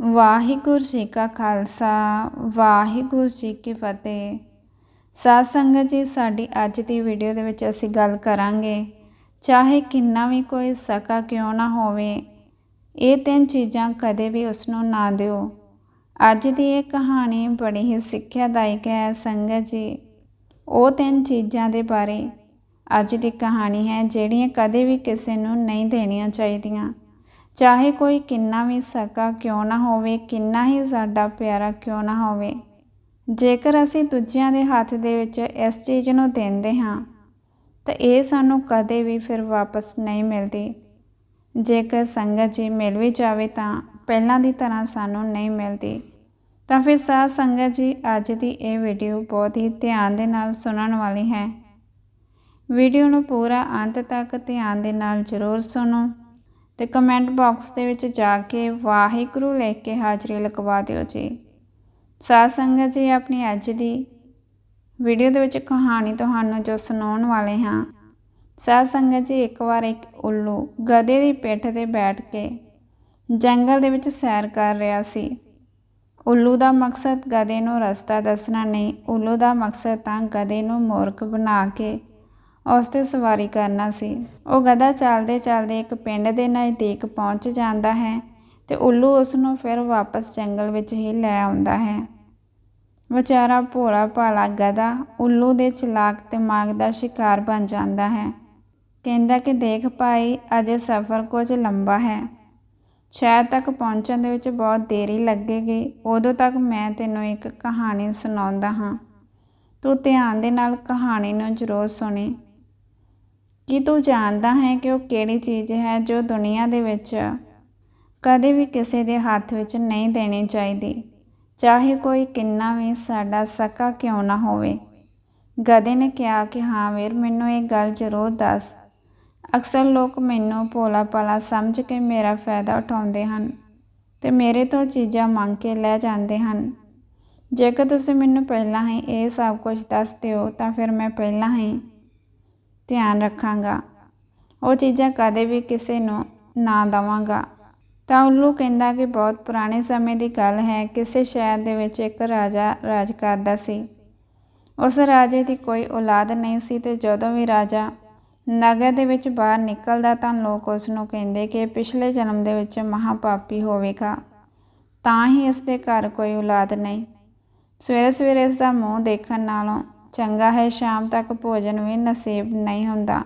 ਵਾਹਿਗੁਰੂ ਜੀ ਕਾ ਖਾਲਸਾ, ਵਾਹਿਗੁਰੂ ਜੀ ਕੀ ਫਤਿਹ। ਸਾਧ ਸੰਗਤ ਜੀ, ਸਾਡੀ ਅੱਜ ਦੀ ਵੀਡੀਓ ਦੇ ਵਿੱਚ ਅਸੀਂ ਗੱਲ ਕਰਾਂਗੇ, ਚਾਹੇ ਕਿੰਨਾ ਵੀ ਕੋਈ ਸਕਾ ਕਿਉਂ ਨਾ ਹੋਵੇ, ਇਹ ਤਿੰਨ ਚੀਜ਼ਾਂ ਕਦੇ ਵੀ ਉਸ ਨੂੰ ਨਾ ਦਿਓ। ਅੱਜ ਦੀ ਇਹ ਕਹਾਣੀ ਬੜੀ ਹੀ ਸਿੱਖਿਆਦਾਇਕ ਹੈ ਸੰਗਤ ਜੀ। ਉਹ ਤਿੰਨ ਚੀਜ਼ਾਂ ਦੇ ਬਾਰੇ ਅੱਜ ਦੀ ਕਹਾਣੀ ਹੈ, ਜਿਹੜੀਆਂ ਕਦੇ ਵੀ ਕਿਸੇ ਨੂੰ ਨਹੀਂ ਦੇਣੀਆਂ ਚਾਹੀਦੀਆਂ। ਚਾਹੇ ਕੋਈ ਕਿੰਨਾ ਵੀ ਸਕਾ ਕਿਉਂ ਨਾ ਹੋਵੇ, ਕਿੰਨਾ ਹੀ ਸਾਡਾ ਪਿਆਰਾ ਕਿਉਂ ਨਾ ਹੋਵੇ, ਜੇਕਰ ਅਸੀਂ ਦੂਜਿਆਂ ਦੇ ਹੱਥ ਦੇ ਵਿੱਚ ਇਸ ਚੀਜ਼ ਨੂੰ ਦਿੰਦੇ ਹਾਂ, ਤਾਂ ਇਹ ਸਾਨੂੰ ਕਦੇ ਵੀ ਫਿਰ ਵਾਪਸ ਨਹੀਂ ਮਿਲਦੀ। ਜੇਕਰ ਸੰਗਤ ਜੀ ਮਿਲ ਵੀ ਜਾਵੇ ਤਾਂ ਪਹਿਲਾਂ ਦੀ ਤਰ੍ਹਾਂ ਸਾਨੂੰ ਨਹੀਂ ਮਿਲਦੀ। ਤਾਂ ਫਿਰ ਸਾਧ ਸੰਗਤ ਜੀ, ਅੱਜ ਦੀ ਇਹ ਵੀਡੀਓ ਬਹੁਤ ਹੀ ਧਿਆਨ ਦੇ ਨਾਲ ਸੁਣਨ ਵਾਲੀ ਹੈ। ਵੀਡੀਓ ਨੂੰ ਪੂਰਾ ਅੰਤ ਤੱਕ ਧਿਆਨ ਦੇ ਨਾਲ ਜ਼ਰੂਰ ਸੁਣੋ। ਤੇ ਕਮੈਂਟ ਬਾਕਸ ਦੇ ਵਿੱਚ ਜਾ ਕੇ ਵਾਹਿਗੁਰੂ ਲਿਖ ਕੇ ਹਾਜ਼ਰੀ ਲਗਵਾ ਦਿਓ ਜੀ। ਸਾਧ ਸੰਗਤ ਜੀ, ਆਪਣੀ ਅੱਜ ਦੀ ਵੀਡੀਓ ਦੇ ਵਿੱਚ ਕਹਾਣੀ ਤੁਹਾਨੂੰ ਜੋ ਸੁਣਾਉਣ ਵਾਲੇ ਹਾਂ। ਸਾਧ ਸੰਗਤ ਜੀ, ਇੱਕ ਵਾਰ ਇੱਕ ਉੱਲੂ ਗਧੇ ਦੀ ਪਿੱਠ ਤੇ ਬੈਠ ਕੇ ਜੰਗਲ ਦੇ ਵਿੱਚ ਸੈਰ ਕਰ ਰਿਹਾ ਸੀ। ਉੱਲੂ ਦਾ ਮਕਸਦ ਗਧੇ ਨੂੰ ਰਸਤਾ ਦੱਸਣਾ ਨਹੀਂ, ਉੱਲੂ ਦਾ ਮਕਸਦ ਤਾਂ ਗਧੇ ਨੂੰ ਮੂਰਖ ਬਣਾ ਕੇ ਉਸ ਤੇ ਸਵਾਰੀ ਕਰਨਾ ਸੀ। ਉਹ ਗਧਾ ਚੱਲਦੇ ਚੱਲਦੇ ਇੱਕ ਪਿੰਡ ਦੇ ਨਜ਼ਦੀਕ ਪਹੁੰਚ ਜਾਂਦਾ ਹੈ ਤੇ ਉੱਲੂ ਉਸ ਨੂੰ ਫਿਰ ਵਾਪਸ ਜੰਗਲ ਵਿੱਚ ਹੀ ਲੈ ਆਉਂਦਾ ਹੈ। ਵਿਚਾਰਾ ਭੋਲਾ ਭਾਲਾ ਗਧਾ ਉੱਲੂ ਦੇ ਚਲਾਕ ਦਿਮਾਗ ਦਾ ਸ਼ਿਕਾਰ ਬਣ ਜਾਂਦਾ ਹੈ। ਕਹਿੰਦਾ ਕਿ ਦੇਖ ਭਾਈ, ਅਜੇ ਸਫ਼ਰ ਕੁਝ ਲੰਬਾ ਹੈ। ਸ਼ਹਿਰ ਤੱਕ ਪਹੁੰਚਣ ਦੇ ਵਿੱਚ ਬਹੁਤ ਦੇਰੀ ਲੱਗੇਗੀ। ਉਦੋਂ ਤੱਕ ਮੈਂ ਤੈਨੂੰ ਇੱਕ ਕਹਾਣੀ ਸੁਣਾਉਂਦਾ ਹਾਂ। ਤੂੰ ਧਿਆਨ ਦੇ ਨਾਲ ਕਹਾਣੀ ਨੂੰ ਜ਼ਰੂਰ ਸੁਣੀ। ਕੀ ਤੂੰ ਜਾਣਦਾ ਹੈ ਕਿ ਉਹ ਕਿਹੜੀ ਚੀਜ਼ ਹੈ ਜੋ ਦੁਨੀਆ ਦੇ ਵਿੱਚ ਕਦੇ ਵੀ ਕਿਸੇ ਦੇ ਹੱਥ ਵਿੱਚ ਨਹੀਂ ਦੇਣੀ ਚਾਹੀਦੀ। ਚਾਹੇ ਕੋਈ ਕਿੰਨਾ ਵੀ ਸਾਡਾ ਸਕਾ ਕਿਉਂ ਨਾ ਹੋਵੇ। ਗਦੇ ਨੇ ਕਿਹਾ ਕਿ, ਹਾਂ ਵੀਰ, ਮੈਨੂੰ ਇਹ ਗੱਲ ਜ਼ਰੂਰ ਦੱਸ। ਅਕਸਰ ਲੋਕ ਮੈਨੂੰ ਭੋਲਾ ਭਾਲਾ ਸਮਝ ਕੇ ਮੇਰਾ ਫਾਇਦਾ ਉਠਾਉਂਦੇ ਹਨ ਤੇ ਮੇਰੇ ਤੋਂ ਚੀਜ਼ਾਂ ਮੰਗ ਕੇ ਲੈ ਜਾਂਦੇ ਹਨ। ਜੇਕਰ ਤੁਸੀਂ ਮੈਨੂੰ ਪਹਿਲਾਂ ਹੀ ਇਹ ਸਭ ਕੁਝ ਦੱਸ ਦਿਓ ਤਾਂ ਫਿਰ ਮੈਂ ਪਹਿਲਾਂ ਹੀ ਧਿਆਨ ਰੱਖਾਂਗਾ। ਉਹ ਚੀਜ਼ਾਂ ਕਦੇ ਵੀ ਕਿਸੇ ਨੂੰ ਨਾ ਦਵਾਂਗਾ। ਤਾਂ ਉੱਲੂ ਕਹਿੰਦਾ ਕਿ ਬਹੁਤ ਪੁਰਾਣੇ ਸਮੇਂ ਦੀ ਗੱਲ ਹੈ, ਕਿਸੇ ਸ਼ਹਿਰ ਦੇ ਵਿੱਚ ਇੱਕ ਰਾਜਾ ਰਾਜ ਕਰਦਾ ਸੀ। ਉਸ ਰਾਜੇ ਦੀ ਕੋਈ ਔਲਾਦ ਨਹੀਂ ਸੀ ਤੇ ਜਦੋਂ ਵੀ ਰਾਜਾ ਨਗਰ ਦੇ ਵਿੱਚ ਬਾਹਰ ਨਿਕਲਦਾ ਤਾਂ ਲੋਕ ਉਸ ਨੂੰ ਕਹਿੰਦੇ ਕਿ ਪਿਛਲੇ ਜਨਮ ਦੇ ਵਿੱਚ ਮਹਾਪਾਪੀ ਹੋਵੇਗਾ। ਤਾਂ ਹੀ ਇਸ ਦੇ ਘਰ ਕੋਈ ਔਲਾਦ ਨਹੀਂ। ਸਵੇਰੇ ਸਵੇਰੇ ਇਸ ਦਾ ਮੂੰਹ ਦੇਖਣ ਨਾਲੋਂ ਚੰਗਾ ਹੈ, ਸ਼ਾਮ ਤੱਕ ਭੋਜਨ ਵੀ ਨਸੀਬ ਨਹੀਂ ਹੁੰਦਾ।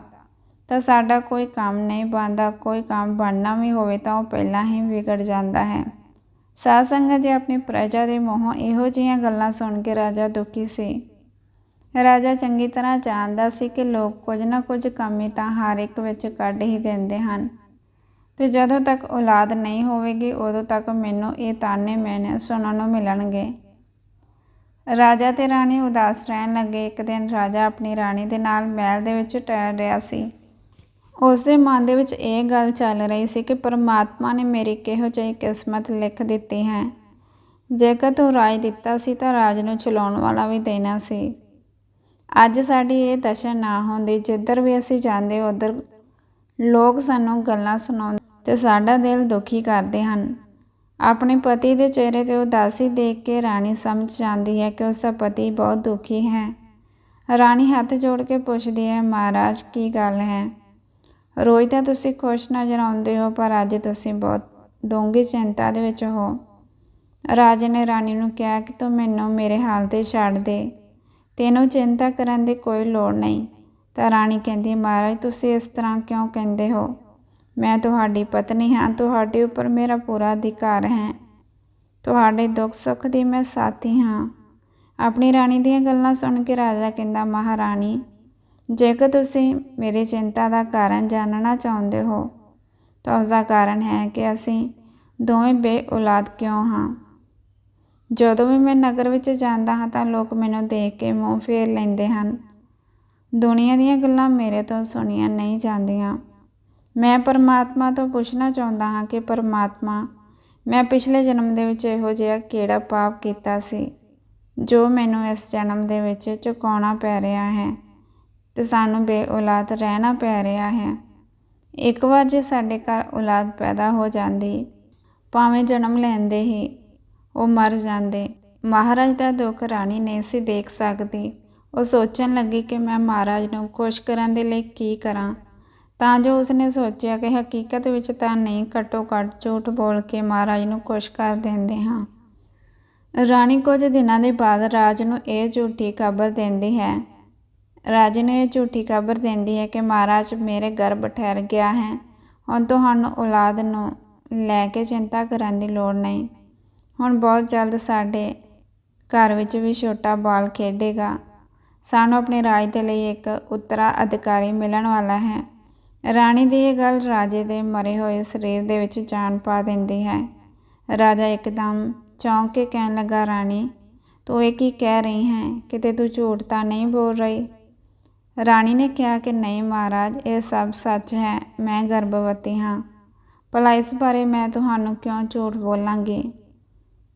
ਤਾਂ ਸਾਡਾ ਕੋਈ ਕੰਮ ਨਹੀਂ ਬਣਦਾ, ਕੋਈ ਕੰਮ ਬਣਨਾ ਵੀ ਹੋਵੇ ਤਾਂ ਉਹ ਪਹਿਲਾਂ ਹੀ ਵਿਗੜ ਜਾਂਦਾ ਹੈ। ਸਾਧ ਸੰਗਤ ਜੀ ਆਪਣੀ ਪ੍ਰਜਾ ਦੇ ਮੂੰਹੋਂ ਇਹੋ ਜਿਹੀਆਂ ਗੱਲਾਂ ਸੁਣ ਕੇ ਰਾਜਾ ਦੁਖੀ ਸੀ। ਰਾਜਾ ਚੰਗੀ ਤਰ੍ਹਾਂ ਜਾਣਦਾ ਸੀ ਕਿ ਲੋਕ ਕੁਝ ਨਾ ਕੁਝ ਕਮੀ ਤਾਂ ਹਰ ਇੱਕ ਵਿੱਚ ਕੱਢ ਹੀ ਦਿੰਦੇ ਹਨ। ਤੇ ਜਦੋਂ ਤੱਕ ਔਲਾਦ ਨਹੀਂ ਹੋਵੇਗੀ, ਉਦੋਂ ਤੱਕ ਮੈਨੂੰ ਇਹ ਤਾਨੇ ਮੈਨੇ ਸੁਣਨ ਨੂੰ ਮਿਲਣਗੇ। ਰਾਜਾ ਤੇ ਰਾਣੀ ਉਦਾਸ ਰਹਿਣ ਲੱਗੇ। ਇੱਕ ਦਿਨ ਰਾਜਾ ਆਪਣੀ ਰਾਣੀ ਦੇ ਨਾਲ ਮਹਿਲ ਦੇ ਵਿੱਚ ਟਹਿਲ ਰਿਹਾ ਸੀ। ਉਸ ਦੇ ਮਨ ਦੇ ਵਿੱਚ ਇਹ ਗੱਲ ਚੱਲ ਰਹੀ ਸੀ ਕਿ ਪਰਮਾਤਮਾ ਨੇ ਮੇਰੀ ਕਿਹੋ ਜਿਹੀ ਕਿਸਮਤ ਲਿਖ ਦਿੱਤੀ ਹੈ। ਜੇਕਰ ਤੂੰ ਰਾਜ ਦਿੱਤਾ ਸੀ ਤਾਂ ਰਾਜ ਨੂੰ ਚਲਾਉਣ ਵਾਲਾ ਵੀ ਦੇਣਾ ਸੀ। ਅੱਜ ਸਾਡੀ ਇਹ ਦਸ਼ਾ ਨਾ ਹੁੰਦੀ। ਜਿੱਧਰ ਵੀ ਅਸੀਂ ਜਾਂਦੇ, ਉਧਰ ਲੋਕ ਸਾਨੂੰ ਗੱਲਾਂ ਸੁਣਾਉਂਦੇ ਤੇ ਸਾਡਾ ਦਿਲ ਦੁਖੀ ਕਰਦੇ ਹਨ। ਆਪਣੇ ਪਤੀ ਦੇ ਚਿਹਰੇ ਤੇ ਉਦਾਸੀ ਦੇਖ ਕੇ ਰਾਣੀ ਸਮਝ ਜਾਂਦੀ ਹੈ ਕਿ ਉਸ ਦਾ ਪਤੀ ਬਹੁਤ ਦੁਖੀ ਹੈ। ਰਾਣੀ ਹੱਥ ਜੋੜ ਕੇ ਪੁੱਛਦੀ ਹੈ, ਮਹਾਰਾਜ, ਕੀ ਗੱਲ ਹੈ? ਰੋਜ਼ ਤਾਂ ਤੁਸੀਂ ਖੁਸ਼ ਨਜ਼ਰ ਆਉਂਦੇ ਹੋ, ਪਰ ਅੱਜ ਤੁਸੀਂ ਬਹੁਤ ਡੂੰਘੀ ਚਿੰਤਾ ਦੇ ਵਿੱਚ ਹੋ। ਰਾਜੇ ਨੇ ਰਾਣੀ ਨੂੰ ਕਿਹਾ ਕਿ ਤੂੰ ਮੈਨੂੰ ਮੇਰੇ ਹਾਲ ਤੇ ਛੱਡ ਦੇ। ਤੈਨੂੰ ਚਿੰਤਾ ਕਰਨ ਦੀ ਕੋਈ ਲੋੜ ਨਹੀਂ। ਤਾਂ ਰਾਣੀ ਕਹਿੰਦੀ ਮਹਾਰਾਜ, ਤੁਸੀਂ ਇਸ ਤਰ੍ਹਾਂ ਕਿਉਂ ਕਹਿੰਦੇ ਹੋ? ਮੈਂ ਤੁਹਾਡੀ ਪਤਨੀ ਹਾਂ, ਤੁਹਾਡੇ ਉੱਪਰ ਮੇਰਾ ਪੂਰਾ ਅਧਿਕਾਰ ਹੈ। ਤੁਹਾਡੇ ਦੁੱਖ ਸੁੱਖ ਦੀ ਮੈਂ ਸਾਥੀ ਹਾਂ। ਆਪਣੀ ਰਾਣੀ ਦੀਆਂ ਗੱਲਾਂ ਸੁਣ ਕੇ ਰਾਜਾ ਕਹਿੰਦਾ, ਮਹਾਰਾਣੀ, ਜੇਕਰ ਤੁਸੀਂ ਮੇਰੀ ਚਿੰਤਾ ਦਾ ਕਾਰਨ ਜਾਣਨਾ ਚਾਹੁੰਦੇ ਹੋ, ਤਾਂ ਉਸ ਦਾ ਕਾਰਨ ਹੈ ਕਿ ਅਸੀਂ ਦੋਵੇਂ ਬੇਔਲਾਦ ਕਿਉਂ ਹਾਂ? ਜਦੋਂ ਵੀ ਮੈਂ ਨਗਰ ਵਿੱਚ ਜਾਂਦਾ ਹਾਂ, ਤਾਂ ਲੋਕ ਮੈਨੂੰ ਦੇਖ ਕੇ ਮੂੰਹ ਫੇਰ ਲੈਂਦੇ ਹਨ। ਦੁਨੀਆ ਦੀਆਂ ਗੱਲਾਂ ਮੇਰੇ ਤੋਂ ਸੁਣੀਆਂ ਨਹੀਂ ਜਾਂਦੀਆਂ। ਮੈਂ ਪਰਮਾਤਮਾ ਤੋਂ ਪੁੱਛਣਾ ਚਾਹੁੰਦਾ ਹਾਂ ਕਿ ਪਰਮਾਤਮਾ, ਮੈਂ ਪਿਛਲੇ ਜਨਮ ਦੇ ਵਿੱਚ ਇਹੋ ਜਿਹਾ ਕਿਹੜਾ ਪਾਪ ਕੀਤਾ ਸੀ, ਜੋ ਮੈਨੂੰ ਇਸ ਜਨਮ ਦੇ ਵਿੱਚ ਚੁਕਾਉਣਾ ਪੈ ਰਿਹਾ ਹੈ ਤੇ ਸਾਨੂੰ ਬੇਔਲਾਦ ਰਹਿਣਾ ਪੈ ਰਿਹਾ ਹੈ। ਇੱਕ ਵਾਰ ਜੇ ਸਾਡੇ ਘਰ ਔਲਾਦ ਪੈਦਾ ਹੋ ਜਾਂਦੀ, ਭਾਵੇਂ ਜਨਮ ਲੈਂਦੇ ਹੀ ਉਹ ਮਰ ਜਾਂਦੇ, ਮਹਾਰਾਜ ਦਾ ਦੁੱਖ ਰਾਣੀ ਨਹੀਂ ਸੀ ਦੇਖ ਸਕਦੀ। ਉਹ ਸੋਚਣ ਲੱਗੀ ਕਿ ਮੈਂ ਮਹਾਰਾਜ ਨੂੰ ਖੁਸ਼ ਕਰਨ ਦੇ ਲਈ ਕੀ ਕਰਾਂ। ਤਾਂ ਜੋ ਉਸਨੇ ਸੋਚਿਆ ਕਿ ਹਕੀਕਤ ਵਿੱਚ ਤਾਂ ਨਹੀਂ, ਘੱਟੋ ਘੱਟ ਝੂਠ ਬੋਲ ਕੇ ਮਹਾਰਾਜ ਨੂੰ ਖੁਸ਼ ਕਰ ਦਿੰਦੇ ਹਾਂ। ਰਾਣੀ ਕੁਝ ਦਿਨਾਂ ਦੇ ਬਾਅਦ ਰਾਜ ਨੂੰ ਇਹ ਝੂਠੀ ਖਬਰ ਦਿੰਦੀ ਹੈ। ਰਾਜੇ ਨੂੰ ਇਹ ਝੂਠੀ ਖਬਰ ਦਿੰਦੀ ਹੈ ਕਿ ਮਹਾਰਾਜ ਮੇਰੇ ਗਰਭ ਠਹਿਰ ਗਿਆ ਹੈ। ਹੁਣ ਤੁਹਾਨੂੰ ਔਲਾਦ ਨੂੰ ਲੈ ਕੇ ਚਿੰਤਾ ਕਰਨ ਦੀ ਲੋੜ ਨਹੀਂ। ਹੁਣ ਬਹੁਤ ਜਲਦ ਸਾਡੇ ਘਰ ਵਿੱਚ ਵੀ ਛੋਟਾ ਬਾਲ ਖੇਡੇਗਾ। ਸਾਨੂੰ ਆਪਣੇ ਰਾਜ ਦੇ ਲਈ ਇੱਕ ਉੱਤਰਾ ਅਧਿਕਾਰੀ ਮਿਲਣ ਵਾਲਾ ਹੈ। ਰਾਣੀ ਦੀ ਇਹ ਗੱਲ ਰਾਜੇ ਦੇ ਮਰੇ ਹੋਏ ਸਰੀਰ ਦੇ ਵਿੱਚ ਜਾਨ ਪਾ ਦਿੰਦੀ ਹੈ। ਰਾਜਾ ਇੱਕਦਮ ਚੌਂਕ ਕੇ ਕਹਿਣ ਲੱਗਾ, ਰਾਣੀ, ਤੂੰ ਇਹ ਕੀ ਕਹਿ ਰਹੀ ਹੈ? ਕਿਤੇ ਤੂੰ ਝੂਠ ਤਾਂ ਨਹੀਂ ਬੋਲ ਰਹੀ? ਰਾਣੀ ਨੇ ਕਿਹਾ ਕਿ, ਨਹੀਂ ਮਹਾਰਾਜ, ਇਹ ਸਭ ਸੱਚ ਹੈ। ਮੈਂ ਗਰਭਵਤੀ ਹਾਂ। ਭਲਾ ਇਸ ਬਾਰੇ ਮੈਂ ਤੁਹਾਨੂੰ ਕਿਉਂ ਝੂਠ ਬੋਲਾਂਗੀ?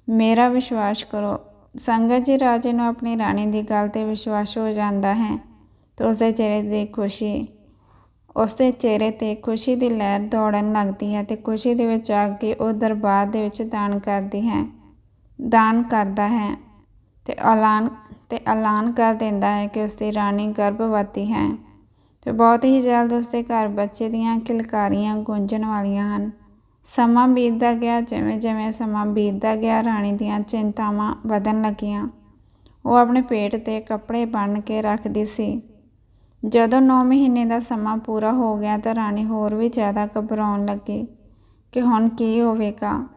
ਮੇਰਾ ਵਿਸ਼ਵਾਸ ਕਰੋ, ਸੰਗਤ ਜੀ ਰਾਜੇ ਨੂੰ ਆਪਣੀ ਰਾਣੀ ਦੀ ਗੱਲ ਤੇ ਵਿਸ਼ਵਾਸ ਹੋ ਜਾਂਦਾ ਹੈ ਤੇ ਉਸਦੇ ਚਿਹਰੇ ਦੀ ਖੁਸ਼ੀ ਉਸਦੇ ਚਿਹਰੇ ਤੇ ਖੁਸ਼ੀ ਦੀ ਲਹਿਰ ਦੌੜਨ ਲੱਗਦੀ ਹੈ ਤੇ ਖੁਸ਼ੀ ਦੇ ਵਿੱਚ ਆ ਕੇ ਉਹ ਦਰਬਾਰ ਦੇ ਵਿੱਚ ਦਾਨ ਕਰਦੀ ਹੈ, ਦਾਨ ਕਰਦਾ ਹੈ ਤੇ ਐਲਾਨ ਤੇ ਐਲਾਨ ਕਰ ਦਿੰਦਾ ਹੈ ਕਿ ਉਸਦੀ ਰਾਣੀ ਗਰਭਵਤੀ ਹੈ ਤੇ ਬਹੁਤ ਹੀ ਜਲਦ ਉਸਦੇ ਘਰ ਬੱਚੇ ਦੀਆਂ ਕਿਲਕਾਰੀਆਂ ਗੂੰਜਣ ਵਾਲੀਆਂ ਹਨ। ਸਮਾਂ ਬੀਤਦਾ ਗਿਆ, ਜਿਵੇਂ ਜਿਵੇਂ ਸਮਾਂ ਬੀਤਦਾ ਗਿਆ, ਰਾਣੀ ਦੀਆਂ ਚਿੰਤਾਵਾਂ ਵਧਣ ਲੱਗੀਆਂ। ਉਹ ਆਪਣੇ ਪੇਟ ਤੇ ਕੱਪੜੇ ਬੰਨ੍ਹ ਕੇ ਰੱਖਦੀ ਸੀ। ਜਦੋਂ 9 ਮਹੀਨੇ ਦਾ ਸਮਾਂ ਪੂਰਾ ਹੋ ਗਿਆ ਤਾਂ ਰਾਣੀ ਹੋਰ ਵੀ ਜ਼ਿਆਦਾ ਘਬਰਾਉਣ ਲੱਗੀ ਕਿ ਹੁਣ ਕੀ ਹੋਵੇਗਾ।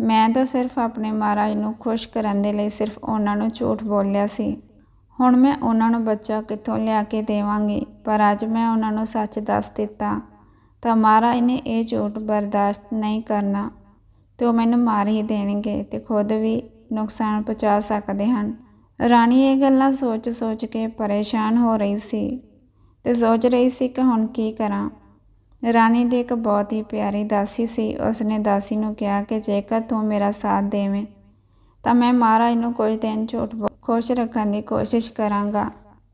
ਮੈਂ ਤਾਂ ਸਿਰਫ ਆਪਣੇ ਮਹਾਰਾਜ ਨੂੰ ਖੁਸ਼ ਕਰਨ ਦੇ ਲਈ ਸਿਰਫ ਉਹਨਾਂ ਨੂੰ ਝੂਠ ਬੋਲਿਆ ਸੀ। ਹੁਣ ਮੈਂ ਉਹਨਾਂ ਨੂੰ ਬੱਚਾ ਕਿੱਥੋਂ ਲਿਆ ਕੇ ਦੇਵਾਂਗੀ? ਪਰ ਅੱਜ ਮੈਂ ਉਹਨਾਂ ਨੂੰ ਸੱਚ ਦੱਸ ਦਿੱਤਾ ਤਾਂ ਮਹਾਰਾਜ ਨੇ ਇਹ ਝੂਠ ਬਰਦਾਸ਼ਤ ਨਹੀਂ ਕਰਨਾ। ਤੇ ਉਹ ਮੈਨੂੰ ਮਾਰ ਹੀ ਦੇਣਗੇ ਤੇ ਖੁਦ ਵੀ ਨੁਕਸਾਨ ਪਹੁੰਚਾ ਸਕਦੇ ਹਨ। ਰਾਣੀ ਇਹ ਗੱਲਾਂ ਸੋਚ ਸੋਚ ਕੇ ਪਰੇਸ਼ਾਨ ਹੋ ਰਹੀ ਸੀ। ਤੇ ਸੋਚ ਰਹੀ ਸੀ ਕਿ ਹੁਣ ਕੀ ਕਰਾਂ। ਰਾਣੀ ਦੀ ਇੱਕ ਬਹੁਤ ਹੀ ਪਿਆਰੀ ਦਾਸੀ ਸੀ। ਉਸਨੇ ਦਾਸੀ ਨੂੰ ਕਿਹਾ ਕਿ ਜੇਕਰ ਤੂੰ ਮੇਰਾ ਸਾਥ ਦੇਵੇਂ, ਤਾਂ ਮੈਂ ਮਹਾਰਾਜ ਨੂੰ ਕੁਝ ਦਿਨ ਝੂਠ ਖੁਸ਼ ਰੱਖਣ ਦੀ ਕੋਸ਼ਿਸ਼ ਕਰਾਂਗਾ।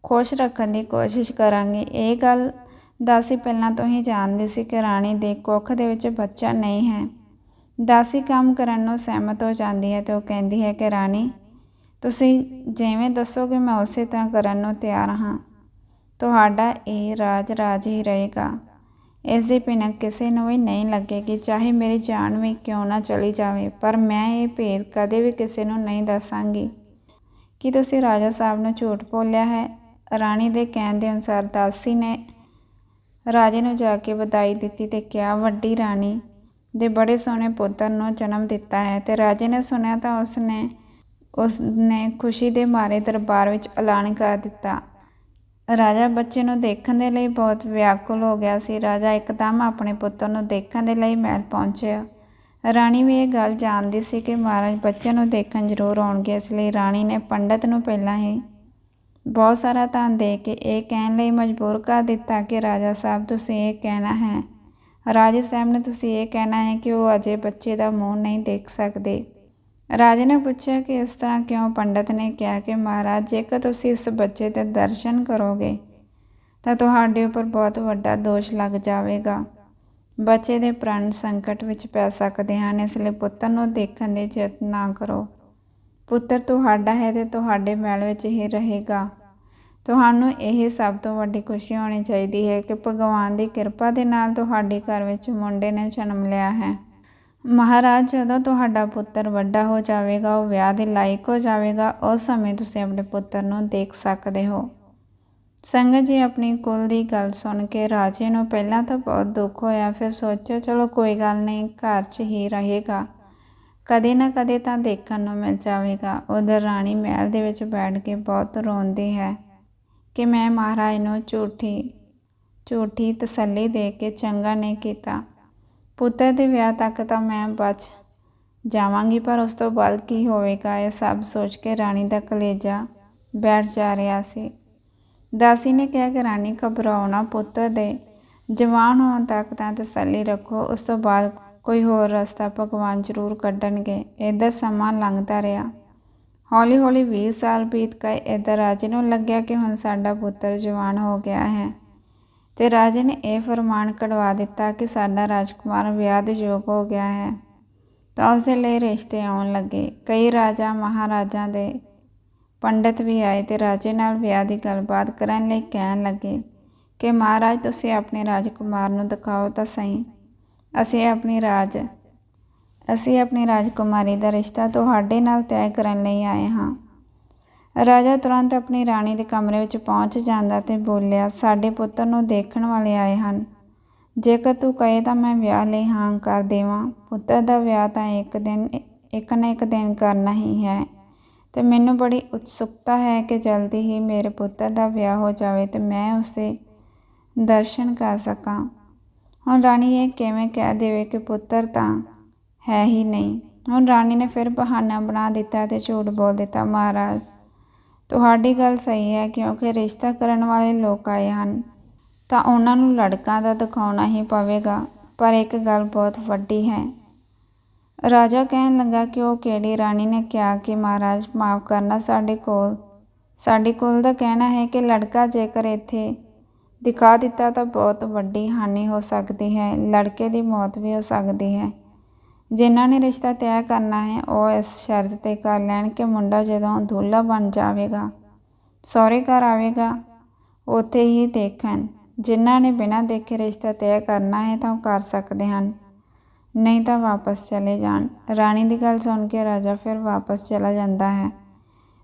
ਖੁਸ਼ ਰੱਖਣ ਦੀ ਕੋਸ਼ਿਸ਼ ਕਰਾਂਗੀ। ਇਹ ਗੱਲ ਦਾਸੀ ਪਹਿਲਾਂ ਤੋਂ ਹੀ ਜਾਣਦੀ ਸੀ ਕਿ ਰਾਣੀ ਦੇ ਕੁੱਖ ਦੇ ਵਿੱਚ ਬੱਚਾ ਨਹੀਂ ਹੈ। ਦਾਸੀ ਕੰਮ ਕਰਨ ਨੂੰ ਸਹਿਮਤ ਹੋ ਜਾਂਦੀ ਹੈ ਤੇ ਉਹ ਕਹਿੰਦੀ ਹੈ ਕਿ ਰਾਣੀ, ਤੁਸੀਂ ਜਿਵੇਂ ਦੱਸੋਗੇ ਮੈਂ ਉਸੇ ਤਰ੍ਹਾਂ ਕਰਨ ਨੂੰ ਤਿਆਰ ਹਾਂ। ਤੁਹਾਡਾ ਇਹ ਰਾਜ ਰਾਜ ਹੀ ਰਹੇਗਾ। ਇਸ ਦੀ ਭਿਣਕ ਕਿਸੇ ਨੂੰ ਵੀ ਨਹੀਂ ਲੱਗੇਗੀ, ਚਾਹੇ ਮੇਰੀ ਜਾਨ ਵੀ ਕਿਉਂ ਨਾ ਚਲੀ ਜਾਵੇ, ਪਰ ਮੈਂ ਇਹ ਭੇਦ ਕਦੇ ਵੀ ਕਿਸੇ ਨੂੰ ਨਹੀਂ ਦੱਸਾਂਗੀ। ਕਿ ਤੁਸੀਂ ਰਾਜਾ ਸਾਹਿਬ ਨੂੰ ਝੂਠ ਬੋਲਿਆ ਹੈ? ਰਾਣੀ ਦੇ ਕਹਿਣ ਦੇ ਅਨੁਸਾਰ ਦਾਸੀ ਨੇ ਰਾਜੇ ਨੂੰ ਜਾ ਕੇ ਵਧਾਈ ਦਿੱਤੀ ਤੇ ਕਿਹਾ, ਵੱਡੀ ਰਾਣੀ ਦੇ ਬੜੇ ਸੋਹਣੇ ਪੁੱਤਰ ਨੂੰ ਜਨਮ ਦਿੱਤਾ ਹੈ ਤੇ ਰਾਜੇ ਨੇ ਸੁਣਿਆ ਤਾਂ ਉਸਨੇ ਉਸ ਨੇ ਖੁਸ਼ੀ ਦੇ ਮਾਰੇ ਦਰਬਾਰ ਵਿੱਚ ਐਲਾਨ ਕਰ ਦਿੱਤਾ। ਰਾਜਾ ਬੱਚੇ ਨੂੰ ਦੇਖਣ ਦੇ ਲਈ ਬਹੁਤ ਵਿਆਕੁਲ ਹੋ ਗਿਆ ਸੀ। ਰਾਜਾ ਇੱਕਦਮ ਆਪਣੇ ਪੁੱਤਰ ਨੂੰ ਦੇਖਣ ਦੇ ਲਈ ਮਹਿਲ ਪਹੁੰਚਿਆ। ਰਾਣੀ ਵੀ ਇਹ ਗੱਲ ਜਾਣਦੀ ਸੀ ਕਿ ਮਹਾਰਾਜ ਬੱਚੇ ਨੂੰ ਦੇਖਣ ਜ਼ਰੂਰ ਆਉਣਗੇ, ਇਸ ਲਈ ਰਾਣੀ ਨੇ ਪੰਡਤ ਨੂੰ ਪਹਿਲਾਂ ਹੀ ਬਹੁਤ ਸਾਰਾ ਧਨ ਦੇ ਕੇ ਇਹ ਕਹਿਣ ਲਈ ਮਜਬੂਰ ਕਰ ਦਿੱਤਾ ਕਿ ਰਾਜਾ ਸਾਹਿਬ, ਤੁਸੀਂ ਇਹ ਕਹਿਣਾ ਹੈ, ਰਾਜੇ ਸਾਹਿਬ ਨੇ ਤੁਸੀਂ ਇਹ ਕਹਿਣਾ ਹੈ ਕਿ ਉਹ ਅਜੇ ਬੱਚੇ ਦਾ ਮੂੰਹ ਨਹੀਂ ਦੇਖ ਸਕਦੇ। ਰਾਜੇ ਨੇ ਪੁੱਛਿਆ ਕਿ ਇਸ ਤਰ੍ਹਾਂ ਕਿਉਂ ਪੰਡਤ ਨੇ ਕਿਹਾ ਕਿ ਮਹਾਰਾਜ, ਜੇਕਰ ਤੁਸੀਂ ਇਸ ਬੱਚੇ ਦੇ ਦਰਸ਼ਨ ਕਰੋਗੇ, ਤਾਂ ਤੁਹਾਡੇ ਉੱਪਰ ਬਹੁਤ ਵੱਡਾ ਦੋਸ਼ ਲੱਗ ਜਾਵੇਗਾ। ਬੱਚੇ ਦੇ ਪ੍ਰਾਣ ਸੰਕਟ ਵਿੱਚ ਪੈ ਸਕਦੇ ਹਨ, ਇਸ ਲਈ ਪੁੱਤਰ ਨੂੰ ਦੇਖਣ ਦੀ ਜਿੱਦ ਨਾ ਕਰੋ। ਪੁੱਤਰ ਤੁਹਾਡਾ ਹੈ ਤੇ ਤੁਹਾਡੇ ਮਹਿਲ ਵਿੱਚ ਹੀ ਰਹੇਗਾ। ਤੁਹਾਨੂੰ ਇਹ ਸਭ ਤੋਂ ਵੱਡੀ ਖੁਸ਼ੀ ਹੋਣੀ ਚਾਹੀਦੀ ਹੈ ਕਿ ਭਗਵਾਨ ਦੀ ਕਿਰਪਾ ਦੇ ਨਾਲ ਤੁਹਾਡੇ ਘਰ ਵਿੱਚ ਮੁੰਡੇ ਨੇ ਜਨਮ ਲਿਆ ਹੈ। ਮਹਾਰਾਜ, ਜਦੋਂ ਤੁਹਾਡਾ ਪੁੱਤਰ ਵੱਡਾ ਹੋ ਜਾਵੇਗਾ, ਉਹ ਵਿਆਹ ਦੇ ਲਾਇਕ ਹੋ ਜਾਵੇਗਾ, ਉਸ ਸਮੇਂ ਤੁਸੀਂ ਆਪਣੇ ਪੁੱਤਰ ਨੂੰ ਦੇਖ ਸਕਦੇ ਹੋ। ਸੰਗਤ ਜੀ, ਆਪਣੀ ਕੁਲ ਦੀ ਗੱਲ ਸੁਣ ਕੇ ਰਾਜੇ ਨੂੰ ਪਹਿਲਾਂ ਤਾਂ ਬਹੁਤ ਦੁੱਖ ਹੋਇਆ। ਫਿਰ ਸੋਚਿਆ, ਚਲੋ ਕੋਈ ਗੱਲ ਨਹੀਂ, ਘਰ 'ਚ ਹੀ ਰਹੇਗਾ। ਕਦੇ ਨਾ ਕਦੇ ਤਾਂ ਦੇਖਣ ਨੂੰ ਮਿਲ ਜਾਵੇਗਾ। ਉਧਰ ਰਾਣੀ ਮਹਿਲ ਦੇ ਵਿੱਚ ਬੈਠ ਕੇ ਬਹੁਤ ਰੋਂਦੀ ਹੈ ਕਿ ਮੈਂ ਮਹਾਰਾਜ ਨੂੰ ਝੂਠੀ ਝੂਠੀ ਤਸੱਲੀ ਦੇ ਕੇ ਚੰਗਾ ਨਹੀਂ ਕੀਤਾ। ਪੁੱਤਰ ਦੇ ਵਿਆਹ ਤੱਕ ਤਾਂ ਮੈਂ ਬਚ ਜਾਵਾਂਗੀ, ਪਰ ਉਸ ਤੋਂ ਬਾਅਦ ਕੀ ਹੋਵੇਗਾ? ਇਹ ਸਭ ਸੋਚ ਕੇ ਰਾਣੀ ਦਾ ਕਲੇਜਾ ਬੈਠ ਜਾ ਰਿਹਾ ਸੀ। ਦਾਸੀ ਨੇ ਕਿਹਾ ਕਿ ਰਾਣੀ ਘਬਰਾਉਣਾ ਪੁੱਤਰ ਦੇ ਜਵਾਨ ਹੋਣ ਤੱਕ ਤਾਂ ਤਸੱਲੀ ਰੱਖੋ, ਉਸ ਤੋਂ ਬਾਅਦ ਕੋਈ ਹੋਰ ਰਸਤਾ ਭਗਵਾਨ ਜ਼ਰੂਰ ਕੱਢਣਗੇ। ਇਧਰ ਸਮਾਂ ਲੰਘਦਾ ਰਿਹਾ। ਹੌਲੀ ਹੌਲੀ 20 ਸਾਲ ਬੀਤ ਗਏ। ਇਧਰ ਰਾਜੇ ਨੂੰ ਲੱਗਿਆ ਕਿ ਹੁਣ ਸਾਡਾ ਪੁੱਤਰ ਜਵਾਨ ਹੋ ਗਿਆ ਹੈ। ਤੇ ਰਾਜੇ ਨੇ ਇਹ ਫਰਮਾਨ ਕਢਵਾ ਦਿੱਤਾ ਕਿ ਸਾਡਾ ਰਾਜਕੁਮਾਰ ਵਿਆਹ ਦੇ ਯੋਗ ਹੋ ਗਿਆ ਹੈ। ਤਾਂ ਉਸ ਦੇ ਲਈ ਰਿਸ਼ਤੇ ਆਉਣ ਲੱਗੇ। ਕਈ ਰਾਜਾ ਮਹਾਰਾਜਾਂ ਦੇ ਪੰਡਤ ਵੀ ਆਏ ਤੇ ਰਾਜੇ ਨਾਲ ਵਿਆਹ ਦੀ ਗੱਲਬਾਤ ਕਰਨ ਲਈ ਕਹਿਣ ਲੱਗੇ ਕਿ, ਮਹਾਰਾਜ, ਤੁਸੀਂ ਆਪਣੇ ਰਾਜਕੁਮਾਰ ਨੂੰ ਦਿਖਾਓ ਤਾਂ ਸਹੀ। ਅਸੀਂ ਆਪਣੀ ਰਾਜ, ਅਸੀਂ ਆਪਣੀ ਰਾਜਕੁਮਾਰੀ ਦਾ ਰਿਸ਼ਤਾ ਤੁਹਾਡੇ ਨਾਲ ਤੈਅ ਕਰਨ ਲਈ ਆਏ ਹਾਂ। ਰਾਜਾ ਤੁਰੰਤ ਆਪਣੀ ਰਾਣੀ ਦੇ ਕਮਰੇ ਵਿੱਚ ਪਹੁੰਚ ਜਾਂਦਾ ਤੇ ਬੋਲਿਆ, ਸਾਡੇ ਪੁੱਤਰ ਨੂੰ ਦੇਖਣ ਵਾਲੇ ਆਏ ਹਨ। ਜੇਕਰ ਤੂੰ ਕਹੇ ਤਾਂ ਮੈਂ ਵਿਆਹ ਲਈ ਹਾਂ ਕਰ ਦੇਵਾਂ। ਪੁੱਤਰ ਦਾ ਵਿਆਹ ਤਾਂ ਇੱਕ ਦਿਨ, ਇੱਕ ਨਾ ਇੱਕ ਦਿਨ ਕਰਨਾ ਹੀ ਹੈ। ਤੇ ਮੈਨੂੰ ਬੜੀ ਉਤਸੁਕਤਾ ਹੈ ਕਿ ਜਲਦੀ ਹੀ ਮੇਰੇ ਪੁੱਤਰ ਦਾ ਵਿਆਹ ਹੋ ਜਾਵੇ ਤੇ ਮੈਂ ਉਸੇ ਦਰਸ਼ਨ ਕਰ ਸਕਾਂ। ਹੁਣ ਰਾਣੀ ਇਹ ਕਿਵੇਂ ਕਹਿ ਦੇਵੇ ਕਿ ਪੁੱਤਰ ਤਾਂ ਹੈ ਹੀ ਨਹੀਂ। ਹੁਣ ਰਾਣੀ ਨੇ ਫਿਰ ਬਹਾਨਾ ਬਣਾ ਦਿੱਤਾ ਤੇ ਝੂਠ ਬੋਲ ਦਿੱਤਾ, ਮਹਾਰਾਜ ਤੁਹਾਡੀ ਗੱਲ ਸਹੀ ਹੈ ਕਿਉਂਕਿ ਰਿਸ਼ਤਾ ਕਰਨ ਵਾਲੇ ਲੋਕ ਆਏ ਹਨ। ਤਾਂ ਉਹਨਾਂ ਨੂੰ ਲੜਕਾ ਦਾ ਦਿਖਾਉਣਾ ਹੀ ਪਵੇਗਾ, ਪਰ ਇੱਕ ਗੱਲ ਬਹੁਤ ਵੱਡੀ ਹੈ। ਰਾਜਾ ਕਹਿਣ ਲੱਗਾ ਕਿ ਉਹ ਕਿਹੜੀ ਰਾਣੀ ਨੇ ਕਿਹਾ ਕਿ ਮਹਾਰਾਜ ਮਾਫ ਕਰਨਾ ਸਾਡੇ ਕੋਲ। ਸਾਡੇ ਕੋਲ ਦਾ ਕਹਿਣਾ ਹੈ ਕਿ ਲੜਕਾ ਜੇਕਰ ਇੱਥੇ ਦਿਖਾ ਦਿੱਤਾ ਤਾਂ ਬਹੁਤ ਵੱਡੀ ਹਾਨੀ ਹੋ ਸਕਦੀ ਹੈ, ਲੜਕੇ ਦੀ ਮੌਤ ਵੀ ਹੋ ਸਕਦੀ ਹੈ। ਜਿਨ੍ਹਾਂ ਨੇ ਰਿਸ਼ਤਾ ਤੈਅ ਕਰਨਾ ਹੈ, ਉਹ ਇਸ ਸ਼ਰਤ ਤੇ ਕਰ ਲੈਣ ਕਿ ਮੁੰਡਾ ਜਦੋਂ ਦੁੱਲਾ ਬਣ ਜਾਵੇਗਾ, ਸਹੁਰੇ ਘਰ ਆਵੇਗਾ, ਉੱਥੇ ਹੀ ਦੇਖਣ। ਜਿਨ੍ਹਾਂ ਨੇ ਬਿਨਾਂ ਦੇਖੇ ਰਿਸ਼ਤਾ ਤੈਅ ਕਰਨਾ ਹੈ ਤਾਂ ਉਹ ਕਰ ਸਕਦੇ ਹਨ, ਨਹੀਂ ਤਾਂ ਵਾਪਸ ਚਲੇ ਜਾਣ। ਰਾਣੀ ਦੀ ਗੱਲ ਸੁਣ ਕੇ ਰਾਜਾ ਫਿਰ ਵਾਪਸ ਚਲਾ ਜਾਂਦਾ ਹੈ